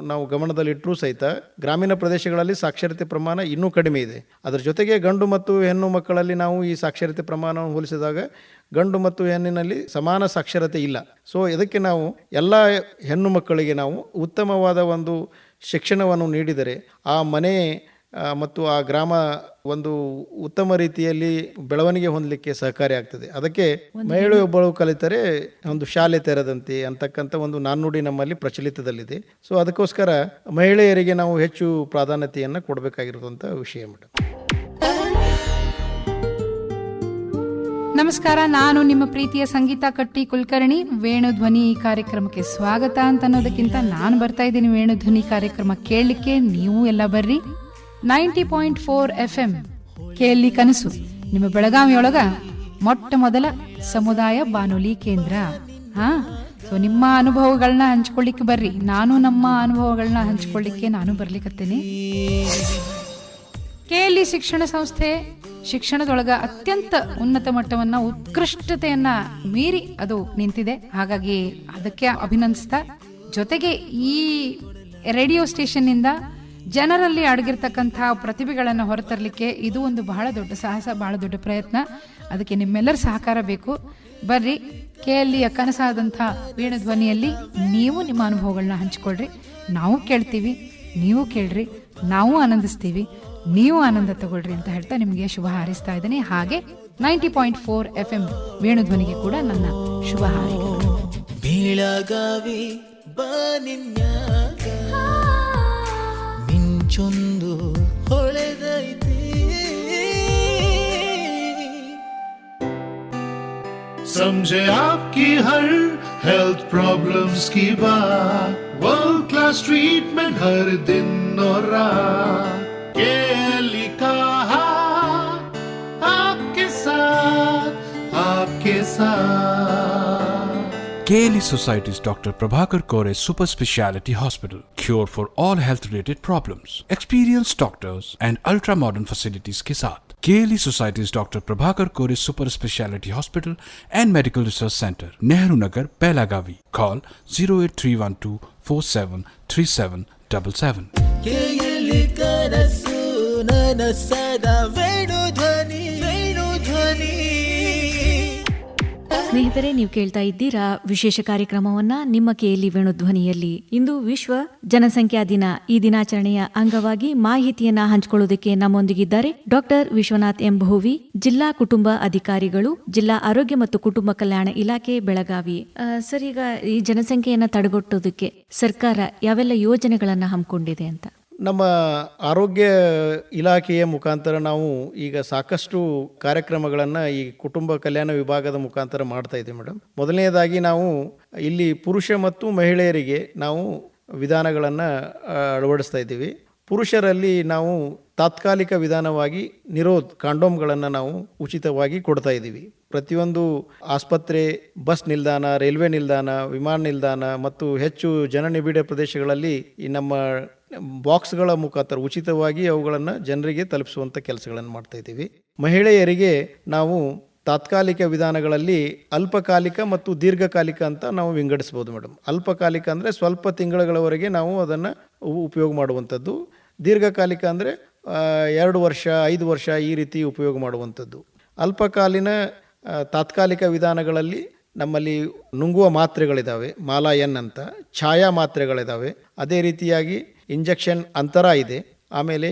ನಾವು ಗಮನದಲ್ಲಿಟ್ಟರೂ ಸಹಿತ ಗ್ರಾಮೀಣ ಪ್ರದೇಶಗಳಲ್ಲಿ ಸಾಕ್ಷರತೆ ಪ್ರಮಾಣ ಇನ್ನೂ ಕಡಿಮೆ ಇದೆ. ಅದರ ಜೊತೆಗೆ ಗಂಡು ಮತ್ತು ಹೆಣ್ಣು ಮಕ್ಕಳಲ್ಲಿ ನಾವು ಈ ಸಾಕ್ಷರತೆ ಪ್ರಮಾಣವನ್ನು ಹೋಲಿಸಿದಾಗ ಗಂಡು ಮತ್ತು ಹೆಣ್ಣಿನಲ್ಲಿ ಸಮಾನ ಸಾಕ್ಷರತೆ ಇಲ್ಲ. ಸೊ ಇದಕ್ಕೆ ನಾವು ಎಲ್ಲ ಹೆಣ್ಣು ಮಕ್ಕಳಿಗೆ ನಾವು ಉತ್ತಮವಾದ ಒಂದು ಶಿಕ್ಷಣವನ್ನು ನೀಡಿದರೆ ಆ ಮನೆ ಮತ್ತು ಆ ಗ್ರಾಮ ಒಂದು ಉತ್ತಮ ರೀತಿಯಲ್ಲಿ ಬೆಳವಣಿಗೆ ಹೊಂದಲಿಕ್ಕೆ ಸಹಕಾರಿ ಆಗ್ತದೆ. ಅದಕ್ಕೆ ಮಹಿಳೆಯೊಬ್ಬಳು ಕಲಿತರೆ ಒಂದು ಶಾಲೆ ತೆರೆದಂತೆ ಅಂತಕ್ಕಂಥ ಒಂದು ನಾಣ್ಣುಡಿ ನಮ್ಮಲ್ಲಿ ಪ್ರಚಲಿತದಲ್ಲಿದೆ. ಸೊ ಅದಕ್ಕೋಸ್ಕರ ಮಹಿಳೆಯರಿಗೆ ನಾವು ಹೆಚ್ಚು ಪ್ರಾಧಾನ್ಯತೆಯನ್ನು ಕೊಡಬೇಕಾಗಿರುವಂಥ ವಿಷಯ ಮೇಡಮ್ ನಮಸ್ಕಾರ ನಾನು ನಿಮ್ಮ ಪ್ರೀತಿಯ ಸಂಗೀತ ಕಟ್ಟಿ ಕುಲಕರ್ಣಿ ವೇಣುಧ್ವನಿ ಈ ಕಾರ್ಯಕ್ರಮಕ್ಕೆ ಸ್ವಾಗತ ಅಂತ ಅನ್ನೋದಕ್ಕಿಂತ ನಾನು ಬರ್ತಾ ಇದ್ದೀನಿ ವೇಣುಧ್ವನಿ ಕಾರ್ಯಕ್ರಮ ಕೇಳಲಿಕ್ಕೆ. ನೀವು ಎಲ್ಲ ಬರ್ರಿ. Ninety point four F M ಕೇಳಿ ಕನಸು. ನಿಮ್ಮ ಬೆಳಗಾವಿಯೊಳಗ ಮೊಟ್ಟ ಮೊದಲ ಸಮುದಾಯ ಬಾನುಲಿ ಕೇಂದ್ರ. ಹಾ? ಸೊ ನಿಮ್ಮ ಅನುಭವಗಳನ್ನ ಹಂಚ್ಕೊಳ್ಳಿಕ್ಕೆ ಬರ್ರಿ. ನಾನು ನಮ್ಮ ಅನುಭವಗಳನ್ನ ಹಂಚ್ಕೊಳ್ಳಿಕ್ಕೆ ನಾನು ಬರ್ಲಿಕ್ಕತ್ತೇನೆ ಕೇಳಿ ಶಿಕ್ಷಣ ಸಂಸ್ಥೆ ಶಿಕ್ಷಣದೊಳಗ ಅತ್ಯಂತ ಉನ್ನತ ಮಟ್ಟವನ್ನ, ಉತ್ಕೃಷ್ಟತೆಯನ್ನ ಮೀರಿ ಅದು ನಿಂತಿದೆ. ಹಾಗಾಗಿ ಅದಕ್ಕೆ ಅಭಿನಂದಿಸ್ತಾ, ಜೊತೆಗೆ ಈ ರೇಡಿಯೋ ಸ್ಟೇಷನ್ ಇಂದ ಜನರಲ್ಲಿ ಅಡಗಿರ್ತಕ್ಕಂಥ ಪ್ರತಿಭೆಗಳನ್ನು ಹೊರತರಲಿಕ್ಕೆ ಇದು ಒಂದು ಬಹಳ ದೊಡ್ಡ ಸಾಹಸ, ಬಹಳ ದೊಡ್ಡ ಪ್ರಯತ್ನ. ಅದಕ್ಕೆ ನಿಮ್ಮೆಲ್ಲರ ಸಹಕಾರ ಬೇಕು. ಬರ್ರಿ ಕೆಎಲ್ಇಯ ಕನಸಾದಂಥ ವೇಣುಧ್ವನಿಯಲ್ಲಿ ನೀವು ನಿಮ್ಮ ಅನುಭವಗಳನ್ನ ಹಂಚಿಕೊಳ್ರಿ. ನಾವು ಕೇಳ್ತೀವಿ, ನೀವು ಕೇಳ್ರಿ, ನಾವು ಆನಂದಿಸ್ತೀವಿ, ನೀವು ಆನಂದ ತಗೊಳ್ರಿ ಅಂತ ಹೇಳ್ತಾ ನಿಮಗೆ ಶುಭ ಹಾರೈಸ್ತಾ ಇದ್ದೀನಿ. ಹಾಗೆ ninety point four F M ವೇಣುಧ್ವನಿಗೆ ಕೂಡ ನನ್ನ ಶುಭ ಹಾರೈಕೆಗಳು ಬೆಳಗಾವಿ ಬಾನಿನ್ಯಾಗ ಮಿಂಚೊಂದು ಹೊಳೆದೈತಿ समझे आपकी हर हेल्थ प्रॉब्लम्स की बात वर्ल्ड क्लास ट्रीटमेंट हर दिन और रात के कहा आपके साथ आपके साथ KLE Society's Dr. Prabhakar Kore's Super Speciality Hospital, cure for all health related problems, experienced doctors and ultra modern facilities Kisat. साथ Society's societies doctor Prabhakar Kore super Hospital hospital and medical research centre Nehru Nagar Belagavi call zero eight three one two four seven three seven double seven ಸ್ನೇಹಿತರೆ, ನೀವು ಕೇಳ್ತಾ ಇದ್ದೀರಾ ವಿಶೇಷ ಕಾರ್ಯಕ್ರಮವನ್ನ ನಿಮ್ಮ ಕೇಳಿ ವೇಣುಧ್ವನಿಯಲ್ಲಿ. ಇಂದು ವಿಶ್ವ ಜನಸಂಖ್ಯಾ ದಿನ. ಈ ದಿನಾಚರಣೆಯ ಅಂಗವಾಗಿ ಮಾಹಿತಿಯನ್ನ ಹಂಚಿಕೊಳ್ಳೋದಕ್ಕೆ ನಮ್ಮೊಂದಿಗಿದ್ದಾರೆ ಡಾಕ್ಟರ್ ವಿಶ್ವನಾಥ್ ಎಂ ಭೋವಿ, ಜಿಲ್ಲಾ ಕುಟುಂಬ ಅಧಿಕಾರಿಗಳು, ಜಿಲ್ಲಾ ಆರೋಗ್ಯ ಮತ್ತು ಕುಟುಂಬ ಕಲ್ಯಾಣ ಇಲಾಖೆ ಬೆಳಗಾವಿ. ಸರ್, ಈಗ ಈ ಜನಸಂಖ್ಯೆಯನ್ನ ತಡೆಗಟ್ಟೋದಕ್ಕೆ ಸರ್ಕಾರ ಯಾವೆಲ್ಲ ಯೋಜನೆಗಳನ್ನ ಹಮ್ಮಿಕೊಂಡಿದೆ ಅಂತ. ನಮ್ಮ ಆರೋಗ್ಯ ಇಲಾಖೆಯ ಮುಖಾಂತರ ನಾವು ಈಗ ಸಾಕಷ್ಟು ಕಾರ್ಯಕ್ರಮಗಳನ್ನು ಈ ಕುಟುಂಬ ಕಲ್ಯಾಣ ವಿಭಾಗದ ಮುಖಾಂತರ ಮಾಡ್ತಾ ಇದ್ದೀವಿ ಮೇಡಮ್. ಮೊದಲನೇದಾಗಿ ನಾವು ಇಲ್ಲಿ ಪುರುಷ ಮತ್ತು ಮಹಿಳೆಯರಿಗೆ ನಾವು ವಿಧಾನಗಳನ್ನು ಅಳವಡಿಸ್ತಾ ಇದ್ದೀವಿ. ಪುರುಷರಲ್ಲಿ ನಾವು ತಾತ್ಕಾಲಿಕ ವಿಧಾನವಾಗಿ ನಿರೋಧ್ ಕಾಂಡೋಮ್ಗಳನ್ನು ನಾವು ಉಚಿತವಾಗಿ ಕೊಡ್ತಾ ಇದ್ದೀವಿ. ಪ್ರತಿಯೊಂದು ಆಸ್ಪತ್ರೆ, ಬಸ್ ನಿಲ್ದಾಣ, ರೈಲ್ವೆ ನಿಲ್ದಾಣ, ವಿಮಾನ ನಿಲ್ದಾಣ ಮತ್ತು ಹೆಚ್ಚು ಜನನಿಬಿಡ ಪ್ರದೇಶಗಳಲ್ಲಿ ಈ ನಮ್ಮ ಬಾಕ್ಸ್ಗಳ ಮುಖಾಂತರ ಉಚಿತವಾಗಿ ಅವುಗಳನ್ನು ಜನರಿಗೆ ತಲುಪಿಸುವಂಥ ಕೆಲಸಗಳನ್ನು ಮಾಡ್ತಾ ಇದ್ದೀವಿ. ಮಹಿಳೆಯರಿಗೆ ನಾವು ತಾತ್ಕಾಲಿಕ ವಿಧಾನಗಳಲ್ಲಿ ಅಲ್ಪಕಾಲಿಕ ಮತ್ತು ದೀರ್ಘಕಾಲಿಕ ಅಂತ ನಾವು ವಿಂಗಡಿಸ್ಬೋದು ಮೇಡಮ್ ಅಲ್ಪಕಾಲಿಕ ಅಂದರೆ ಸ್ವಲ್ಪ ತಿಂಗಳಗಳವರೆಗೆ ನಾವು ಅದನ್ನು ಉಪಯೋಗ ಮಾಡುವಂಥದ್ದು. ದೀರ್ಘಕಾಲಿಕ ಅಂದರೆ ಎರಡು ವರ್ಷ, ಐದು ವರ್ಷ ಈ ರೀತಿ ಉಪಯೋಗ ಮಾಡುವಂಥದ್ದು. ಅಲ್ಪಕಾಲೀನ ತಾತ್ಕಾಲಿಕ ವಿಧಾನಗಳಲ್ಲಿ ನಮ್ಮಲ್ಲಿ ನುಂಗುವ ಮಾತ್ರೆಗಳಿದ್ದಾವೆ ಮಾಲಾಯನ್ ಅಂತ, ಛಾಯಾ ಮಾತ್ರೆಗಳಿದ್ದಾವೆ ಅದೇ ರೀತಿಯಾಗಿ ಇಂಜೆಕ್ಷನ್ ಅಂತರ ಇದೆ. ಆಮೇಲೆ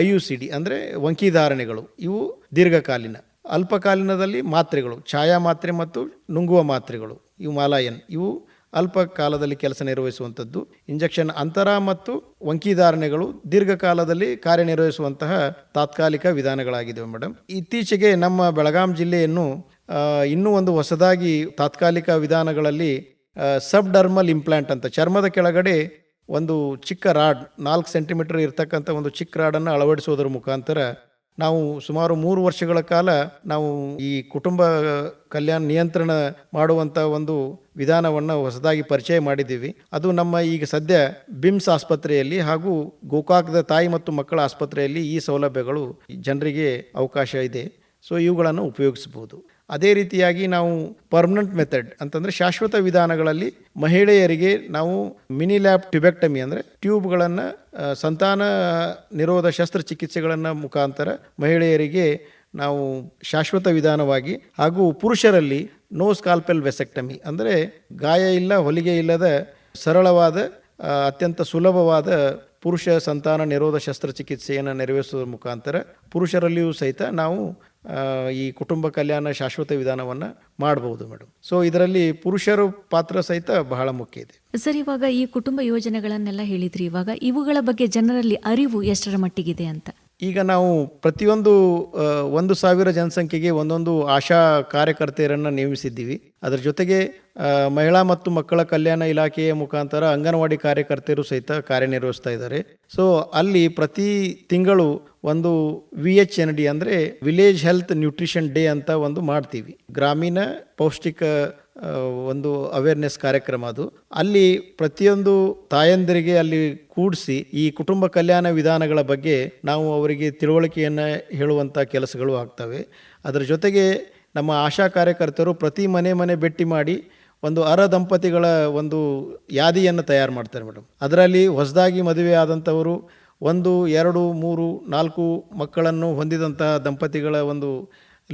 ಐ ಯು ಸಿ ಡಿ ಅಂದರೆ ವಂಕಿಧಾರಣೆಗಳು, ಇವು ದೀರ್ಘಕಾಲೀನ. ಅಲ್ಪಕಾಲೀನದಲ್ಲಿ ಮಾತ್ರೆಗಳು ಛಾಯಾ ಮಾತ್ರೆ ಮತ್ತು ನುಂಗುವ ಮಾತ್ರೆಗಳು, ಇವು ಮಾಲಾಯನ್. ಇವು ಅಲ್ಪ ಕಾಲದಲ್ಲಿ ಕೆಲಸ ನಿರ್ವಹಿಸುವಂಥದ್ದು. ಇಂಜೆಕ್ಷನ್ ಅಂತರ ಮತ್ತು ವಂಕಿಧಾರಣೆಗಳು ದೀರ್ಘಕಾಲದಲ್ಲಿ ಕಾರ್ಯನಿರ್ವಹಿಸುವಂತಹ ತಾತ್ಕಾಲಿಕ ವಿಧಾನಗಳಾಗಿವೆ ಮೇಡಮ್ ಇತ್ತೀಚೆಗೆ ನಮ್ಮ ಬೆಳಗಾಂ ಜಿಲ್ಲೆಯನ್ನು ಇನ್ನೂ ಒಂದು ಹೊಸದಾಗಿ ತಾತ್ಕಾಲಿಕ ವಿಧಾನಗಳಲ್ಲಿ ಸಬ್ ಡರ್ಮಲ್ ಇಂಪ್ಲಾಂಟ್ ಅಂತ ಚರ್ಮದ ಕೆಳಗಡೆ ಒಂದು ಚಿಕ್ಕ ರಾಡ್, ನಾಲ್ಕು ಸೆಂಟಿಮೀಟರ್ ಇರತಕ್ಕಂಥ ಒಂದು ಚಿಕ್ಕ ರಾಡನ್ನು ಅಳವಡಿಸೋದ್ರ ಮುಖಾಂತರ ನಾವು ಸುಮಾರು ಮೂರು ವರ್ಷಗಳ ಕಾಲ ನಾವು ಈ ಕುಟುಂಬ ಕಲ್ಯಾಣ ನಿಯಂತ್ರಣ ಮಾಡುವಂಥ ಒಂದು ವಿಧಾನವನ್ನು ಹೊಸದಾಗಿ ಪರಿಚಯ ಮಾಡಿದ್ದೀವಿ. ಅದು ನಮ್ಮ ಈಗ ಸದ್ಯ ಬಿಮ್ಸ್ ಆಸ್ಪತ್ರೆಯಲ್ಲಿ ಹಾಗೂ ಗೋಕಾಕದ ತಾಯಿ ಮತ್ತು ಮಕ್ಕಳ ಆಸ್ಪತ್ರೆಯಲ್ಲಿ ಈ ಸೌಲಭ್ಯಗಳು ಜನರಿಗೆ ಅವಕಾಶ ಇದೆ. ಸೊ ಇವುಗಳನ್ನು ಉಪಯೋಗಿಸಬಹುದು. ಅದೇ ರೀತಿಯಾಗಿ ನಾವು ಪರ್ಮನೆಂಟ್ ಮೆಥಡ್ ಅಂತಂದರೆ ಶಾಶ್ವತ ವಿಧಾನಗಳಲ್ಲಿ ಮಹಿಳೆಯರಿಗೆ ನಾವು ಮಿನಿ ಲ್ಯಾಬ್ ಟ್ಯುಬೆಕ್ಟಮಿ ಅಂದರೆ ಟ್ಯೂಬ್ಗಳನ್ನು ಸಂತಾನ ನಿರೋಧ ಶಸ್ತ್ರಚಿಕಿತ್ಸೆಗಳನ್ನು ಮುಖಾಂತರ ಮಹಿಳೆಯರಿಗೆ ನಾವು ಶಾಶ್ವತ ವಿಧಾನವಾಗಿ ಹಾಗೂ ಪುರುಷರಲ್ಲಿ ನೋ ಸ್ಕಾಲ್ಪೆಲ್ ವೆಸೆಕ್ಟಮಿ ಅಂದರೆ ಗಾಯ ಇಲ್ಲ, ಹೊಲಿಗೆ ಇಲ್ಲದ ಸರಳವಾದ ಅತ್ಯಂತ ಸುಲಭವಾದ ಪುರುಷ ಸಂತಾನ ನಿರೋಧ ಶಸ್ತ್ರಚಿಕಿತ್ಸೆಯನ್ನು ನೆರವೇರಿಸುವ ಮುಖಾಂತರ ಪುರುಷರಲ್ಲಿಯೂ ಸಹಿತ ನಾವು ಈ ಕುಟುಂಬ ಕಲ್ಯಾಣ ಶಾಶ್ವತ ವಿಧಾನವನ್ನು ಮಾಡಬಹುದು ಮೇಡಮ್ ಸೊ ಇದರಲ್ಲಿ ಪುರುಷರ ಪಾತ್ರ ಸಹಿತ ಬಹಳ ಮುಖ್ಯ ಇದೆ. ಸರ್, ಇವಾಗ ಈ ಕುಟುಂಬ ಯೋಜನೆಗಳನ್ನೆಲ್ಲ ಹೇಳಿದ್ರಿ, ಇವಾಗ ಇವುಗಳ ಬಗ್ಗೆ ಜನರಲ್ಲಿ ಅರಿವು ಎಷ್ಟರ ಮಟ್ಟಿಗಿದೆ ಅಂತ? ಈಗ ನಾವು ಪ್ರತಿಯೊಂದು ಒಂದು ಸಾವಿರ ಜನಸಂಖ್ಯೆಗೆ ಒಂದೊಂದು ಆಶಾ ಕಾರ್ಯಕರ್ತೆಯರನ್ನು ನೇಮಿಸಿದ್ದೀವಿ. ಅದರ ಜೊತೆಗೆ ಮಹಿಳಾ ಮತ್ತು ಮಕ್ಕಳ ಕಲ್ಯಾಣ ಇಲಾಖೆಯ ಮುಖಾಂತರ ಅಂಗನವಾಡಿ ಕಾರ್ಯಕರ್ತೆಯರು ಸಹಿತ ಕಾರ್ಯನಿರ್ವಹಿಸ್ತಾ ಇದ್ದಾರೆ. ಸೊ, ಅಲ್ಲಿ ಪ್ರತಿ ತಿಂಗಳು ಒಂದು ವಿ ಎಚ್ ಎನ್ ಡಿ ಅಂದರೆ ವಿಲೇಜ್ ಹೆಲ್ತ್ ನ್ಯೂಟ್ರಿಷನ್ ಡೇ ಅಂತ ಒಂದು ಮಾಡ್ತೀವಿ. ಗ್ರಾಮೀಣ ಪೌಷ್ಟಿಕ ಒಂದು ಅವೇರ್ನೆಸ್ ಕಾರ್ಯಕ್ರಮ ಅದು. ಅಲ್ಲಿ ಪ್ರತಿಯೊಂದು ತಾಯಂದಿರಿಗೆ ಅಲ್ಲಿ ಕೂಡಿಸಿ ಈ ಕುಟುಂಬ ಕಲ್ಯಾಣ ವಿಧಾನಗಳ ಬಗ್ಗೆ ನಾವು ಅವರಿಗೆ ತಿಳುವಳಿಕೆಯನ್ನು ಹೇಳುವಂಥ ಕೆಲಸಗಳು ಆಗ್ತವೆ. ಅದರ ಜೊತೆಗೆ ನಮ್ಮ ಆಶಾ ಕಾರ್ಯಕರ್ತರು ಪ್ರತಿ ಮನೆ ಮನೆ ಭೇಟಿ ಮಾಡಿ ಒಂದು ಅರ ದಂಪತಿಗಳ ಒಂದು ಯಾದಿಯನ್ನು ತಯಾರು ಮಾಡ್ತಾರೆ ಮೇಡಮ್ ಅದರಲ್ಲಿ ಹೊಸದಾಗಿ ಮದುವೆ ಆದಂಥವರು ಒಂದು, ಎರಡು, ಮೂರು, ನಾಲ್ಕು ಮಕ್ಕಳನ್ನು ಹೊಂದಿದಂತಹ ದಂಪತಿಗಳ ಒಂದು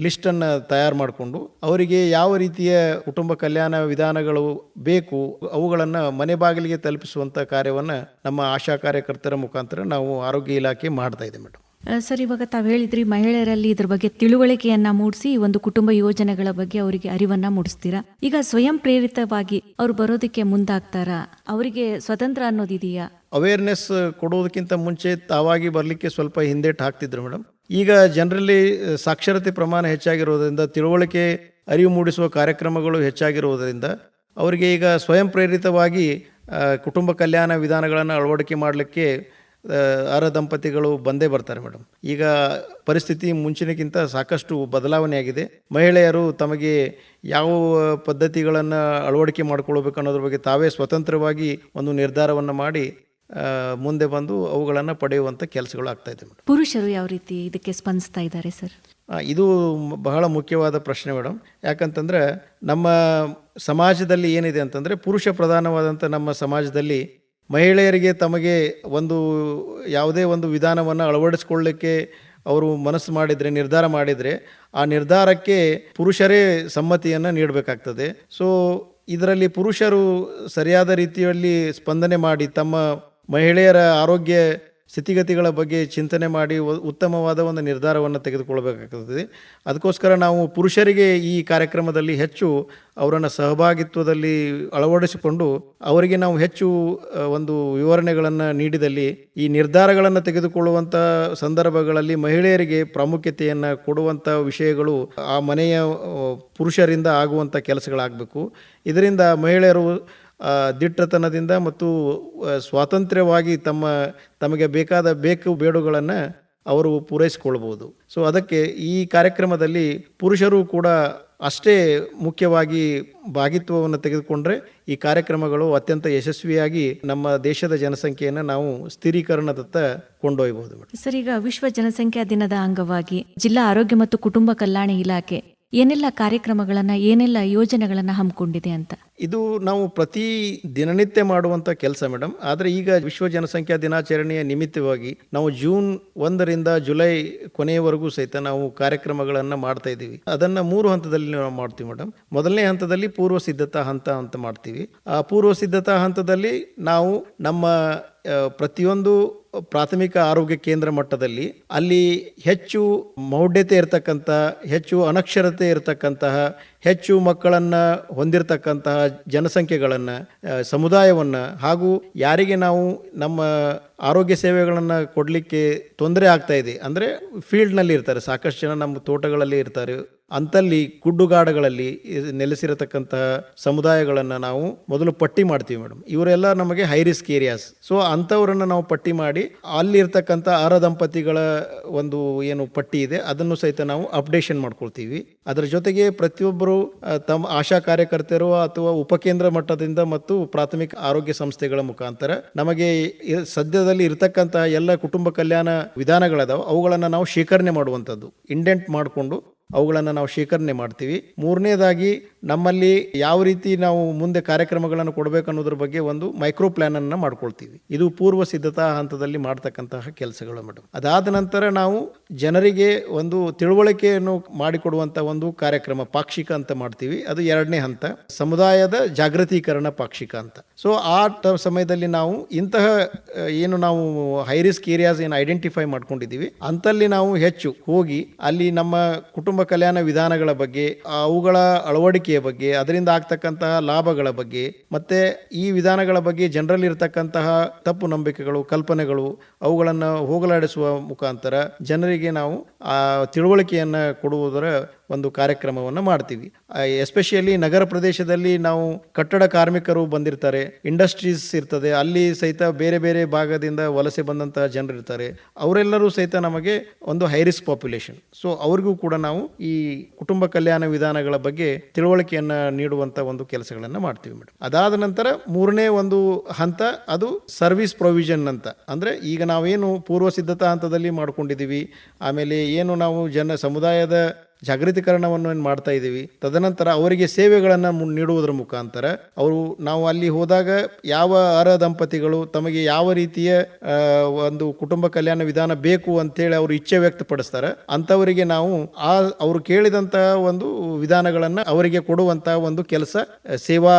ಲಿಸ್ಟನ್ನು ತಯಾರು ಮಾಡಿಕೊಂಡು ಅವರಿಗೆ ಯಾವ ರೀತಿಯ ಕುಟುಂಬ ಕಲ್ಯಾಣ ವಿಧಾನಗಳು ಬೇಕು ಅವುಗಳನ್ನು ಮನೆ ಬಾಗಿಲಿಗೆ ತಲುಪಿಸುವಂಥ ಕಾರ್ಯವನ್ನು ನಮ್ಮ ಆಶಾ ಕಾರ್ಯಕರ್ತರ ಮುಖಾಂತರ ನಾವು ಆರೋಗ್ಯ ಇಲಾಖೆ ಮಾಡ್ತಾ ಇದೆ ಮೇಡಮ್. ಸರ್ ಇವಾಗ ತಾವು ಹೇಳಿದ್ರಿ ಮಹಿಳೆಯರಲ್ಲಿ ಇದ್ರ ಬಗ್ಗೆ ತಿಳುವಳಿಕೆಯನ್ನ ಮೂಡಿಸಿ ಒಂದು ಕುಟುಂಬ ಯೋಜನೆಗಳ ಬಗ್ಗೆ ಅವರಿಗೆ ಅರಿವನ್ನ ಮೂಡಿಸ್ತೀರಾ? ಈಗ ಸ್ವಯಂ ಪ್ರೇರಿತವಾಗಿ ಅವ್ರು ಬರೋದಕ್ಕೆ ಮುಂದಾಗ್ತಾರಾ? ಅವರಿಗೆ ಸ್ವತಂತ್ರ ಅನ್ನೋದಿದೆಯಾ? ಅವೇರ್ನೆಸ್ ಕೊಡೋದಕ್ಕಿಂತ ಮುಂಚೆ ತಾವಾಗಿ ಬರಲಿಕ್ಕೆ ಸ್ವಲ್ಪ ಹಿಂದೇಟು ಹಾಕ್ತಿದ್ರು ಮೇಡಮ್. ಈಗ ಜನರಲ್ಲಿ ಸಾಕ್ಷರತೆ ಪ್ರಮಾಣ ಹೆಚ್ಚಾಗಿರುವುದರಿಂದ ತಿಳುವಳಿಕೆ ಅರಿವು ಮೂಡಿಸುವ ಕಾರ್ಯಕ್ರಮಗಳು ಹೆಚ್ಚಾಗಿರುವುದರಿಂದ ಅವರಿಗೆ ಈಗ ಸ್ವಯಂ ಪ್ರೇರಿತವಾಗಿ ಕುಟುಂಬ ಕಲ್ಯಾಣ ವಿಧಾನಗಳನ್ನು ಅಳವಡಿಕೆ ಮಾಡಲಿಕ್ಕೆ ಅರ ದಂಪತಿಗಳು ಬಂದೇ ಬರ್ತಾರೆ ಮೇಡಮ್ ಈಗ ಪರಿಸ್ಥಿತಿ ಮುಂಚಿನಕ್ಕಿಂತ ಸಾಕಷ್ಟು ಬದಲಾವಣೆಯಾಗಿದೆ. ಮಹಿಳೆಯರು ತಮಗೆ ಯಾವ ಪದ್ಧತಿಗಳನ್ನು ಅಳವಡಿಕೆ ಮಾಡ್ಕೊಳ್ಬೇಕು ಅನ್ನೋದ್ರ ಬಗ್ಗೆ ತಾವೇ ಸ್ವತಂತ್ರವಾಗಿ ಒಂದು ನಿರ್ಧಾರವನ್ನು ಮಾಡಿ ಮುಂದೆ ಬಂದು ಅವುಗಳನ್ನು ಪಡೆಯುವಂಥ ಕೆಲಸಗಳು ಆಗ್ತಾ ಇದೆ ಮೇಡಮ್. ಪುರುಷರು ಯಾವ ರೀತಿ ಇದಕ್ಕೆ ಸ್ಪಂದಿಸ್ತಾ ಇದ್ದಾರೆ ಸರ್? ಇದು ಬಹಳ ಮುಖ್ಯವಾದ ಪ್ರಶ್ನೆ ಮೇಡಮ್. ಯಾಕಂತಂದ್ರೆ ನಮ್ಮ ಸಮಾಜದಲ್ಲಿ ಏನಿದೆ ಅಂತಂದರೆ ಪುರುಷ ಪ್ರಧಾನವಾದಂಥ ನಮ್ಮ ಸಮಾಜದಲ್ಲಿ ಮಹಿಳೆಯರಿಗೆ ತಮಗೆ ಒಂದು ಯಾವುದೇ ಒಂದು ವಿಧಾನವನ್ನು ಅಳವಡಿಸ್ಕೊಳ್ಳಿಕ್ಕೆ ಅವರು ಮನಸ್ಸು ಮಾಡಿದರೆ ನಿರ್ಧಾರ ಮಾಡಿದರೆ ಆ ನಿರ್ಧಾರಕ್ಕೆ ಪುರುಷರೇ ಸಮ್ಮತಿಯನ್ನು ನೀಡಬೇಕಾಗ್ತದೆ. ಸೊ ಇದರಲ್ಲಿ ಪುರುಷರು ಸರಿಯಾದ ರೀತಿಯಲ್ಲಿ ಸ್ಪಂದನೆ ಮಾಡಿ ತಮ್ಮ ಮಹಿಳೆಯರ ಆರೋಗ್ಯ ಸ್ಥಿತಿಗತಿಗಳ ಬಗ್ಗೆ ಚಿಂತನೆ ಮಾಡಿ ಉತ್ತಮವಾದ ಒಂದು ನಿರ್ಧಾರವನ್ನು ತೆಗೆದುಕೊಳ್ಳಬೇಕಾಗ್ತದೆ. ಅದಕ್ಕೋಸ್ಕರ ನಾವು ಪುರುಷರಿಗೆ ಈ ಕಾರ್ಯಕ್ರಮದಲ್ಲಿ ಹೆಚ್ಚು ಅವರನ್ನು ಸಹಭಾಗಿತ್ವದಲ್ಲಿ ಅಳವಡಿಸಿಕೊಂಡು ಅವರಿಗೆ ನಾವು ಹೆಚ್ಚು ಒಂದು ವಿವರಣೆಗಳನ್ನು ನೀಡಿದಲ್ಲಿ ಈ ನಿರ್ಧಾರಗಳನ್ನು ತೆಗೆದುಕೊಳ್ಳುವಂಥ ಸಂದರ್ಭಗಳಲ್ಲಿ ಮಹಿಳೆಯರಿಗೆ ಪ್ರಾಮುಖ್ಯತೆಯನ್ನು ಕೊಡುವಂಥ ವಿಷಯಗಳು ಆ ಮನೆಯ ಪುರುಷರಿಂದ ಆಗುವಂಥ ಕೆಲಸಗಳಾಗಬೇಕು. ಇದರಿಂದ ಮಹಿಳೆಯರು ದಿಟ್ಟತನದಿಂದ ಮತ್ತು ಸ್ವಾತಂತ್ರ್ಯವಾಗಿ ತಮ್ಮ, ತಮಗೆ ಬೇಕಾದ ಬೇಕು ಬೇಡುಗಳನ್ನು ಅವರು ಪೂರೈಸಿಕೊಳ್ಬೋದು ಸೊ ಅದಕ್ಕೆ ಈ ಕಾರ್ಯಕ್ರಮದಲ್ಲಿ ಪುರುಷರು ಕೂಡ ಅಷ್ಟೇ ಮುಖ್ಯವಾಗಿ ಭಾಗಿತ್ವವನ್ನು ತೆಗೆದುಕೊಂಡ್ರೆ ಈ ಕಾರ್ಯಕ್ರಮಗಳು ಅತ್ಯಂತ ಯಶಸ್ವಿಯಾಗಿ ನಮ್ಮ ದೇಶದ ಜನಸಂಖ್ಯೆಯನ್ನು ನಾವು ಸ್ಥಿರೀಕರಣದತ್ತ ಕೊಂಡೊಯ್ಯಬಹುದು ಸರ್, ಈಗ ವಿಶ್ವ ಜನಸಂಖ್ಯಾ ದಿನದ ಅಂಗವಾಗಿ ಜಿಲ್ಲಾ ಆರೋಗ್ಯ ಮತ್ತು ಕುಟುಂಬ ಕಲ್ಯಾಣ ಇಲಾಖೆ ಏನೆಲ್ಲ ಕಾರ್ಯಕ್ರಮಗಳನ್ನ, ಏನೆಲ್ಲ ಯೋಜನೆಗಳನ್ನ ಹಮ್ಮಿಕೊಂಡಿದೆ ಅಂತ? ಇದು ನಾವು ಪ್ರತಿ ದಿನನಿತ್ಯ ಮಾಡುವಂಥ ಕೆಲಸ ಮೇಡಮ್ ಆದರೆ ಈಗ ವಿಶ್ವ ಜನಸಂಖ್ಯಾ ದಿನಾಚರಣೆಯ ನಿಮಿತ್ತವಾಗಿ ನಾವು ಜೂನ್ ಒಂದರಿಂದ ಜುಲೈ ಕೊನೆಯವರೆಗೂ ಸಹಿತ ನಾವು ಕಾರ್ಯಕ್ರಮಗಳನ್ನು ಮಾಡ್ತಾ ಇದ್ದೀವಿ. ಅದನ್ನು ಮೂರು ಹಂತದಲ್ಲಿ ನಾವು ಮಾಡ್ತೀವಿ ಮೇಡಮ್ ಮೊದಲನೇ ಹಂತದಲ್ಲಿ ಪೂರ್ವ ಸಿದ್ಧತಾ ಹಂತ ಅಂತ ಮಾಡ್ತೀವಿ. ಆ ಪೂರ್ವ ಸಿದ್ಧತಾ ಹಂತದಲ್ಲಿ ನಾವು ನಮ್ಮ ಪ್ರತಿಯೊಂದು ಪ್ರಾಥಮಿಕ ಆರೋಗ್ಯ ಕೇಂದ್ರ ಮಟ್ಟದಲ್ಲಿ ಅಲ್ಲಿ ಹೆಚ್ಚು ಮೌಢ್ಯತೆ ಇರತಕ್ಕಂಥ, ಹೆಚ್ಚು ಅನಕ್ಷರತೆ ಇರತಕ್ಕಂತಹ, ಹೆಚ್ಚು ಮಕ್ಕಳನ್ನು ಹೊಂದಿರತಕ್ಕಂತಹ ಜನಸಂಖ್ಯೆಗಳನ್ನು ಸಮುದಾಯವನ್ನು ಹಾಗೂ ಯಾರಿಗೆ ನಾವು ನಮ್ಮ ಆರೋಗ್ಯ ಸೇವೆಗಳನ್ನು ಕೊಡಲಿಕ್ಕೆ ತೊಂದರೆ ಆಗ್ತಾ ಇದೆ. ಅಂದರೆ ಫೀಲ್ಡ್ನಲ್ಲಿ ಇರ್ತಾರೆ. ಸಾಕಷ್ಟು ಜನ ನಮ್ಮ ತೋಟಗಳಲ್ಲಿ ಇರ್ತಾರೆ. ಅಂತಲ್ಲಿ ಗುಡ್ಡುಗಾಡುಗಳಲ್ಲಿ ನೆಲೆಸಿರತಕ್ಕಂತಹ ಸಮುದಾಯಗಳನ್ನು ನಾವು ಮೊದಲು ಪಟ್ಟಿ ಮಾಡ್ತೀವಿ ಮೇಡಮ್ ಇವರೆಲ್ಲ ನಮಗೆ ಹೈ ರಿಸ್ಕ್ ಏರಿಯಾಸ್ ಸೊ ಅಂಥವರನ್ನು ನಾವು ಪಟ್ಟಿ ಮಾಡಿ ಅಲ್ಲಿರ್ತಕ್ಕಂಥ ಆರ ದಂಪತಿಗಳ ಒಂದು ಏನು ಪಟ್ಟಿ ಇದೆ, ಅದನ್ನು ಸಹಿತ ನಾವು ಅಪ್ಡೇಷನ್ ಮಾಡ್ಕೊಳ್ತೀವಿ. ಅದರ ಜೊತೆಗೆ ಪ್ರತಿಯೊಬ್ಬರು ತಮ್ಮ ಆಶಾ ಕಾರ್ಯಕರ್ತರು ಅಥವಾ ಉಪಕೇಂದ್ರ ಮಟ್ಟದಿಂದ ಮತ್ತು ಪ್ರಾಥಮಿಕ ಆರೋಗ್ಯ ಸಂಸ್ಥೆಗಳ ಮುಖಾಂತರ ನಮಗೆ ಸದ್ಯದಲ್ಲಿ ಇರತಕ್ಕಂತಹ ಎಲ್ಲ ಕುಟುಂಬ ಕಲ್ಯಾಣ ವಿಧಾನಗಳದಾವ, ಅವುಗಳನ್ನು ನಾವು ಶೇಖರಣೆ ಮಾಡುವಂಥದ್ದು. ಇಂಡೆಂಟ್ ಮಾಡಿಕೊಂಡು ಅವುಗಳನ್ನು ನಾವು ಶೇಖರಣೆ ಮಾಡ್ತೀವಿ. ಮೂರನೇದಾಗಿ ನಮ್ಮಲ್ಲಿ ಯಾವ ರೀತಿ ನಾವು ಮುಂದೆ ಕಾರ್ಯಕ್ರಮಗಳನ್ನು ಕೊಡಬೇಕು ಅನ್ನೋದ್ರ ಬಗ್ಗೆ ಒಂದು ಮೈಕ್ರೋ ಪ್ಲಾನ್ ಅನ್ನು ಮಾಡ್ಕೊಳ್ತೀವಿ. ಇದು ಪೂರ್ವ ಸಿದ್ಧತಾ ಹಂತದಲ್ಲಿ ಮಾಡ್ತಕ್ಕಂತಹ ಕೆಲಸಗಳು ಮೇಡಮ್. ಅದಾದ ನಂತರ ನಾವು ಜನರಿಗೆ ಒಂದು ತಿಳುವಳಿಕೆಯನ್ನು ಮಾಡಿಕೊಡುವಂಥ ಒಂದು ಕಾರ್ಯಕ್ರಮ ಪಾಕ್ಷಿಕ ಅಂತ ಮಾಡ್ತೀವಿ. ಅದು ಎರಡನೇ ಹಂತ. ಸಮುದಾಯದ ಜಾಗೃತೀಕರಣ ಪಾಕ್ಷಿಕ ಅಂತ. ಸೊ ಆ ಸಮಯದಲ್ಲಿ ನಾವು ಇಂತಹ ಏನು ನಾವು ಹೈರಿಸ್ಕ್ ಏರಿಯಾಸ್ ಏನು ಐಡೆಂಟಿಫೈ ಮಾಡ್ಕೊಂಡಿದ್ದೀವಿ. ಅಂತಲ್ಲಿ ನಾವು ಹೆಚ್ಚು ಹೋಗಿ ಅಲ್ಲಿ ನಮ್ಮ ಕುಟುಂಬ ಕಲ್ಯಾಣ ವಿಧಾನಗಳ ಬಗ್ಗೆ, ಅವುಗಳ ಅಳವಡಿಕೆಯ ಬಗ್ಗೆ, ಅದರಿಂದ ಆಗ್ತಕ್ಕಂತಹ ಲಾಭಗಳ ಬಗ್ಗೆ, ಮತ್ತೆ ಈ ವಿಧಾನಗಳ ಬಗ್ಗೆ ಜನರಲ್ಲಿ ಇರತಕ್ಕಂತಹ ತಪ್ಪು ನಂಬಿಕೆಗಳು, ಕಲ್ಪನೆಗಳು, ಅವುಗಳನ್ನು ಹೋಗಲಾಡಿಸುವ ಮುಖಾಂತರ ಜನರಿಗೆ ನಾವು ಆ ತಿಳುವಳಿಕೆಯನ್ನು ಕೊಡುವುದರ ಒಂದು ಕಾರ್ಯಕ್ರಮವನ್ನು ಮಾಡ್ತೀವಿ. ಎಸ್ಪೆಷಲಿ ನಗರ ಪ್ರದೇಶದಲ್ಲಿ ನಾವು ಕಟ್ಟಡ ಕಾರ್ಮಿಕರು ಬಂದಿರ್ತಾರೆ ಇಂಡಸ್ಟ್ರೀಸ್ ಇರ್ತದೆ, ಅಲ್ಲಿ ಸಹಿತ ಬೇರೆ ಬೇರೆ ಭಾಗದಿಂದ ವಲಸೆ ಬಂದಂತಹ ಜನರು ಇರ್ತಾರೆ. ಅವರೆಲ್ಲರೂ ಸಹಿತ ನಮಗೆ ಒಂದು ಹೈರಿಸ್ ಪಾಪ್ಯುಲೇಷನ್ ಸೊ ಅವ್ರಿಗೂ ಕೂಡ ನಾವು ಈ ಕುಟುಂಬ ಕಲ್ಯಾಣ ವಿಧಾನಗಳ ಬಗ್ಗೆ ತಿಳುವಳಿಕೆಯನ್ನ ನೀಡುವಂತ ಒಂದು ಕೆಲಸಗಳನ್ನು ಮಾಡ್ತೀವಿ ಮೇಡಮ್ ಅದಾದ ನಂತರ ಮೂರನೇ ಒಂದು ಹಂತ ಅದು ಸರ್ವಿಸ್ ಪ್ರೊವಿಷನ್ ಅಂತ. ಅಂದ್ರೆ ಈಗ ನಾವೇನು ಪೂರ್ವ ಸಿದ್ಧತಾ ಹಂತದಲ್ಲಿ ಮಾಡ್ಕೊಂಡಿದ್ದೀವಿ, ಆಮೇಲೆ ಏನು ನಾವು ಜನ ಸಮುದಾಯದ ಜಾಗೃತೀಕರಣವನ್ನು ಏನು ಮಾಡ್ತಾ ಇದ್ದೀವಿ ತದನಂತರ ಅವರಿಗೆ ಸೇವೆಗಳನ್ನು ನೀಡುವುದರ ಮುಖಾಂತರ ಅವರು, ನಾವು ಅಲ್ಲಿ ಹೋದಾಗ ಯಾವ ಅರ ದಂಪತಿಗಳು ತಮಗೆ ಯಾವ ರೀತಿಯ ಒಂದು ಕುಟುಂಬ ಕಲ್ಯಾಣ ವಿಧಾನ ಬೇಕು ಅಂತೇಳಿ ಅವರು ಇಚ್ಛೆ ವ್ಯಕ್ತಪಡಿಸ್ತಾರೆ. ಅಂಥವರಿಗೆ ನಾವು ಆ, ಅವರು ಕೇಳಿದಂತಹ ಒಂದು ವಿಧಾನಗಳನ್ನು ಅವರಿಗೆ ಕೊಡುವಂತಹ ಒಂದು ಕೆಲಸ, ಸೇವಾ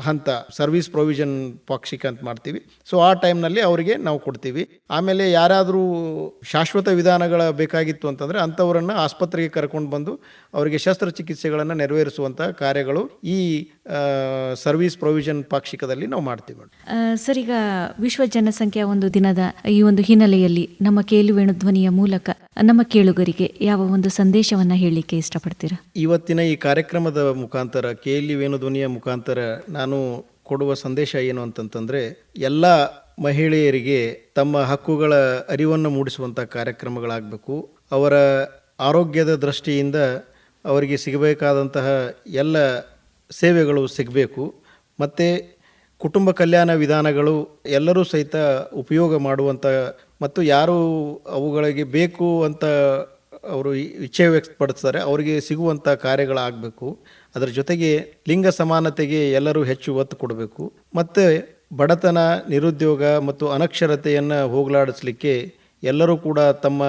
ಹಂತ, ಸರ್ವಿಸ್ ಪ್ರೊವಿಷನ್ ಪಾಕ್ಷಿಕ ಅಂತ ಮಾಡ್ತೀವಿ. ಸೊ, ಆ ಟೈಮ್ನಲ್ಲಿ ಅವರಿಗೆ ನಾವು ಕೊಡ್ತೀವಿ. ಆಮೇಲೆ ಯಾರಾದರೂ ಶಾಶ್ವತ ವಿಧಾನಗಳ ಬೇಕಾಗಿತ್ತು ಅಂತಂದರೆ ಅಂಥವರನ್ನು ಆಸ್ಪತ್ರೆಗೆ ಕರ್ಕೊಂಡು ಬಂದು ಅವರಿಗೆ ಶಸ್ತ್ರಚಿಕಿತ್ಸೆಗಳನ್ನು ನೆರವೇರಿಸುವಂತಹ ಕಾರ್ಯಗಳು ಈ ಸರ್ವಿಸ್ ಪ್ರೊವಿಷನ್ ಪಾಕ್ಷಿಕದಲ್ಲಿ ನಾವು ಮಾಡ್ತೀವಿ ಮೇಡಮ್. ಸರ್ ಈಗ ವಿಶ್ವ ಜನಸಂಖ್ಯಾ ಒಂದು ದಿನದ ಈ ಒಂದು ಹಿನ್ನೆಲೆಯಲ್ಲಿ ನಮ್ಮ ಕೇಳುವೇಣು ಧ್ವನಿಯ ಮೂಲಕ ನಮ್ಮ ಕೇಳುಗರಿಗೆ ಯಾವ ಒಂದು ಸಂದೇಶವನ್ನ ಹೇಳಲಿಕ್ಕೆ ಇಷ್ಟಪಡ್ತೀರಾ? ಇವತ್ತಿನ ಈ ಕಾರ್ಯಕ್ರಮದ ಮುಖಾಂತರ ಕೇಳಿ ವೇಣುಧ್ವನಿಯ ವೇಣು ಧ್ವನಿಯ ಮುಖಾಂತರ ನಾನು ಕೊಡುವ ಸಂದೇಶ ಏನು ಅಂತಂತಂದರೆ ಎಲ್ಲ ಮಹಿಳೆಯರಿಗೆ ತಮ್ಮ ಹಕ್ಕುಗಳ ಅರಿವನ್ನು ಮೂಡಿಸುವಂಥ ಕಾರ್ಯಕ್ರಮಗಳಾಗಬೇಕು. ಅವರ ಆರೋಗ್ಯದ ದೃಷ್ಟಿಯಿಂದ ಅವರಿಗೆ ಸಿಗಬೇಕಾದಂತಹ ಎಲ್ಲ ಸೇವೆಗಳು ಸಿಗಬೇಕು. ಮತ್ತು ಕುಟುಂಬ ಕಲ್ಯಾಣ ವಿಧಾನಗಳು ಎಲ್ಲರೂ ಸಹಿತ ಉಪಯೋಗ ಮಾಡುವಂಥ ಮತ್ತು ಯಾರು ಅವುಗಳಿಗೆ ಬೇಕು ಅಂತ ಅವರು ಇಚ್ಛೆ ವ್ಯಕ್ತಪಡಿಸ್ತಾರೆ ಅವರಿಗೆ ಸಿಗುವಂಥ ಕಾರ್ಯಗಳಾಗಬೇಕು. ಅದರ ಜೊತೆಗೆ ಲಿಂಗ ಸಮಾನತೆಗೆ ಎಲ್ಲರೂ ಹೆಚ್ಚು ಒತ್ತು ಕೊಡಬೇಕು. ಮತ್ತು ಬಡತನ ನಿರುದ್ಯೋಗ ಮತ್ತು ಅನಕ್ಷರತೆಯನ್ನು ಹೋಗಲಾಡಿಸಲಿಕ್ಕೆ ಎಲ್ಲರೂ ಕೂಡ ತಮ್ಮ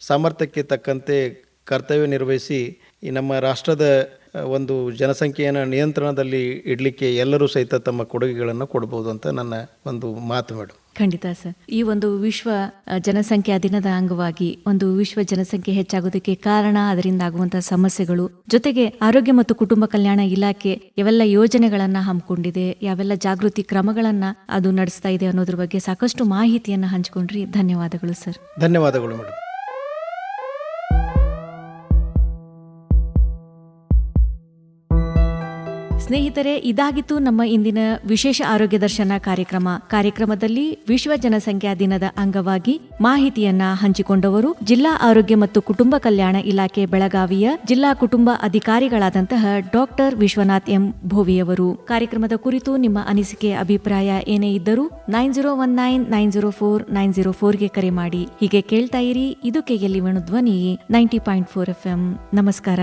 ಸಾಮರ್ಥ್ಯಕ್ಕೆ ತಕ್ಕಂತೆ ಕರ್ತವ್ಯ ನಿರ್ವಹಿಸಿ ಈ ನಮ್ಮ ರಾಷ್ಟ್ರದ ಒಂದು ಜನಸಂಖ್ಯೆಯನ್ನು ನಿಯಂತ್ರಣದಲ್ಲಿ ಇಡಲಿಕ್ಕೆ ಎಲ್ಲರೂ ಸಹಿತ ತಮ್ಮ ಕೊಡುಗೆಗಳನ್ನು ಕೊಡ್ಬೋದು ಅಂತ ನನ್ನ ಒಂದು ಮಾತು ಮೇಡಮ್ ಖಂಡಿತ ಸರ್. ಈ ಒಂದು ವಿಶ್ವ ಜನಸಂಖ್ಯಾ ದಿನದ ಅಂಗವಾಗಿ ಒಂದು ವಿಶ್ವ ಜನಸಂಖ್ಯೆ ಹೆಚ್ಚಾಗೋದಕ್ಕೆ ಕಾರಣ ಅದರಿಂದ ಆಗುವಂತಹ ಸಮಸ್ಯೆಗಳು ಜೊತೆಗೆ ಆರೋಗ್ಯ ಮತ್ತು ಕುಟುಂಬ ಕಲ್ಯಾಣ ಇಲಾಖೆ ಯಾವೆಲ್ಲ ಯೋಜನೆಗಳನ್ನ ಹಮ್ಮಿಕೊಂಡಿದೆ ಯಾವೆಲ್ಲ ಜಾಗೃತಿ ಕ್ರಮಗಳನ್ನ ಅದು ನಡೆಸ್ತಾ ಇದೆ ಅನ್ನೋದ್ರ ಬಗ್ಗೆ ಸಾಕಷ್ಟು ಮಾಹಿತಿಯನ್ನ ಹಂಚಿಕೊಂಡ್ರಿ. ಧನ್ಯವಾದಗಳು ಸರ್. ಧನ್ಯವಾದಗಳು ಮೇಡಮ್ ಸ್ನೇಹಿತರೆ, ಇದಾಗಿತ್ತು ನಮ್ಮ ಇಂದಿನ ವಿಶೇಷ ಆರೋಗ್ಯ ದರ್ಶನ ಕಾರ್ಯಕ್ರಮ. ಕಾರ್ಯಕ್ರಮದಲ್ಲಿ ವಿಶ್ವ ಜನಸಂಖ್ಯಾ ದಿನದ ಅಂಗವಾಗಿ ಮಾಹಿತಿಯನ್ನ ಹಂಚಿಕೊಂಡವರು ಜಿಲ್ಲಾ ಆರೋಗ್ಯ ಮತ್ತು ಕುಟುಂಬ ಕಲ್ಯಾಣ ಇಲಾಖೆ ಬೆಳಗಾವಿಯ ಜಿಲ್ಲಾ ಕುಟುಂಬ ಅಧಿಕಾರಿಗಳಾದಂತಹ ಡಾಕ್ಟರ್ ವಿಶ್ವನಾಥ್ ಎಂ. ಭೋವಿಯವರು. ಕಾರ್ಯಕ್ರಮದ ಕುರಿತು ನಿಮ್ಮ ಅನಿಸಿಕೆ, ಅಭಿಪ್ರಾಯ ಏನೇ ಇದ್ದರೂ nine zero one nine nine zero four nine zero ಫೋರ್ಗೆ ಕರೆ ಮಾಡಿ. ಹೀಗೆ ಕೇಳ್ತಾ ಇರಿ, ಇದು KLE Dhwani ninety point four F M. ನಮಸ್ಕಾರ.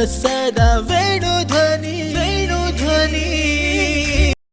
ಧ್ವನಿ ಕೇಳಿ ಕನಸು ನನಸದ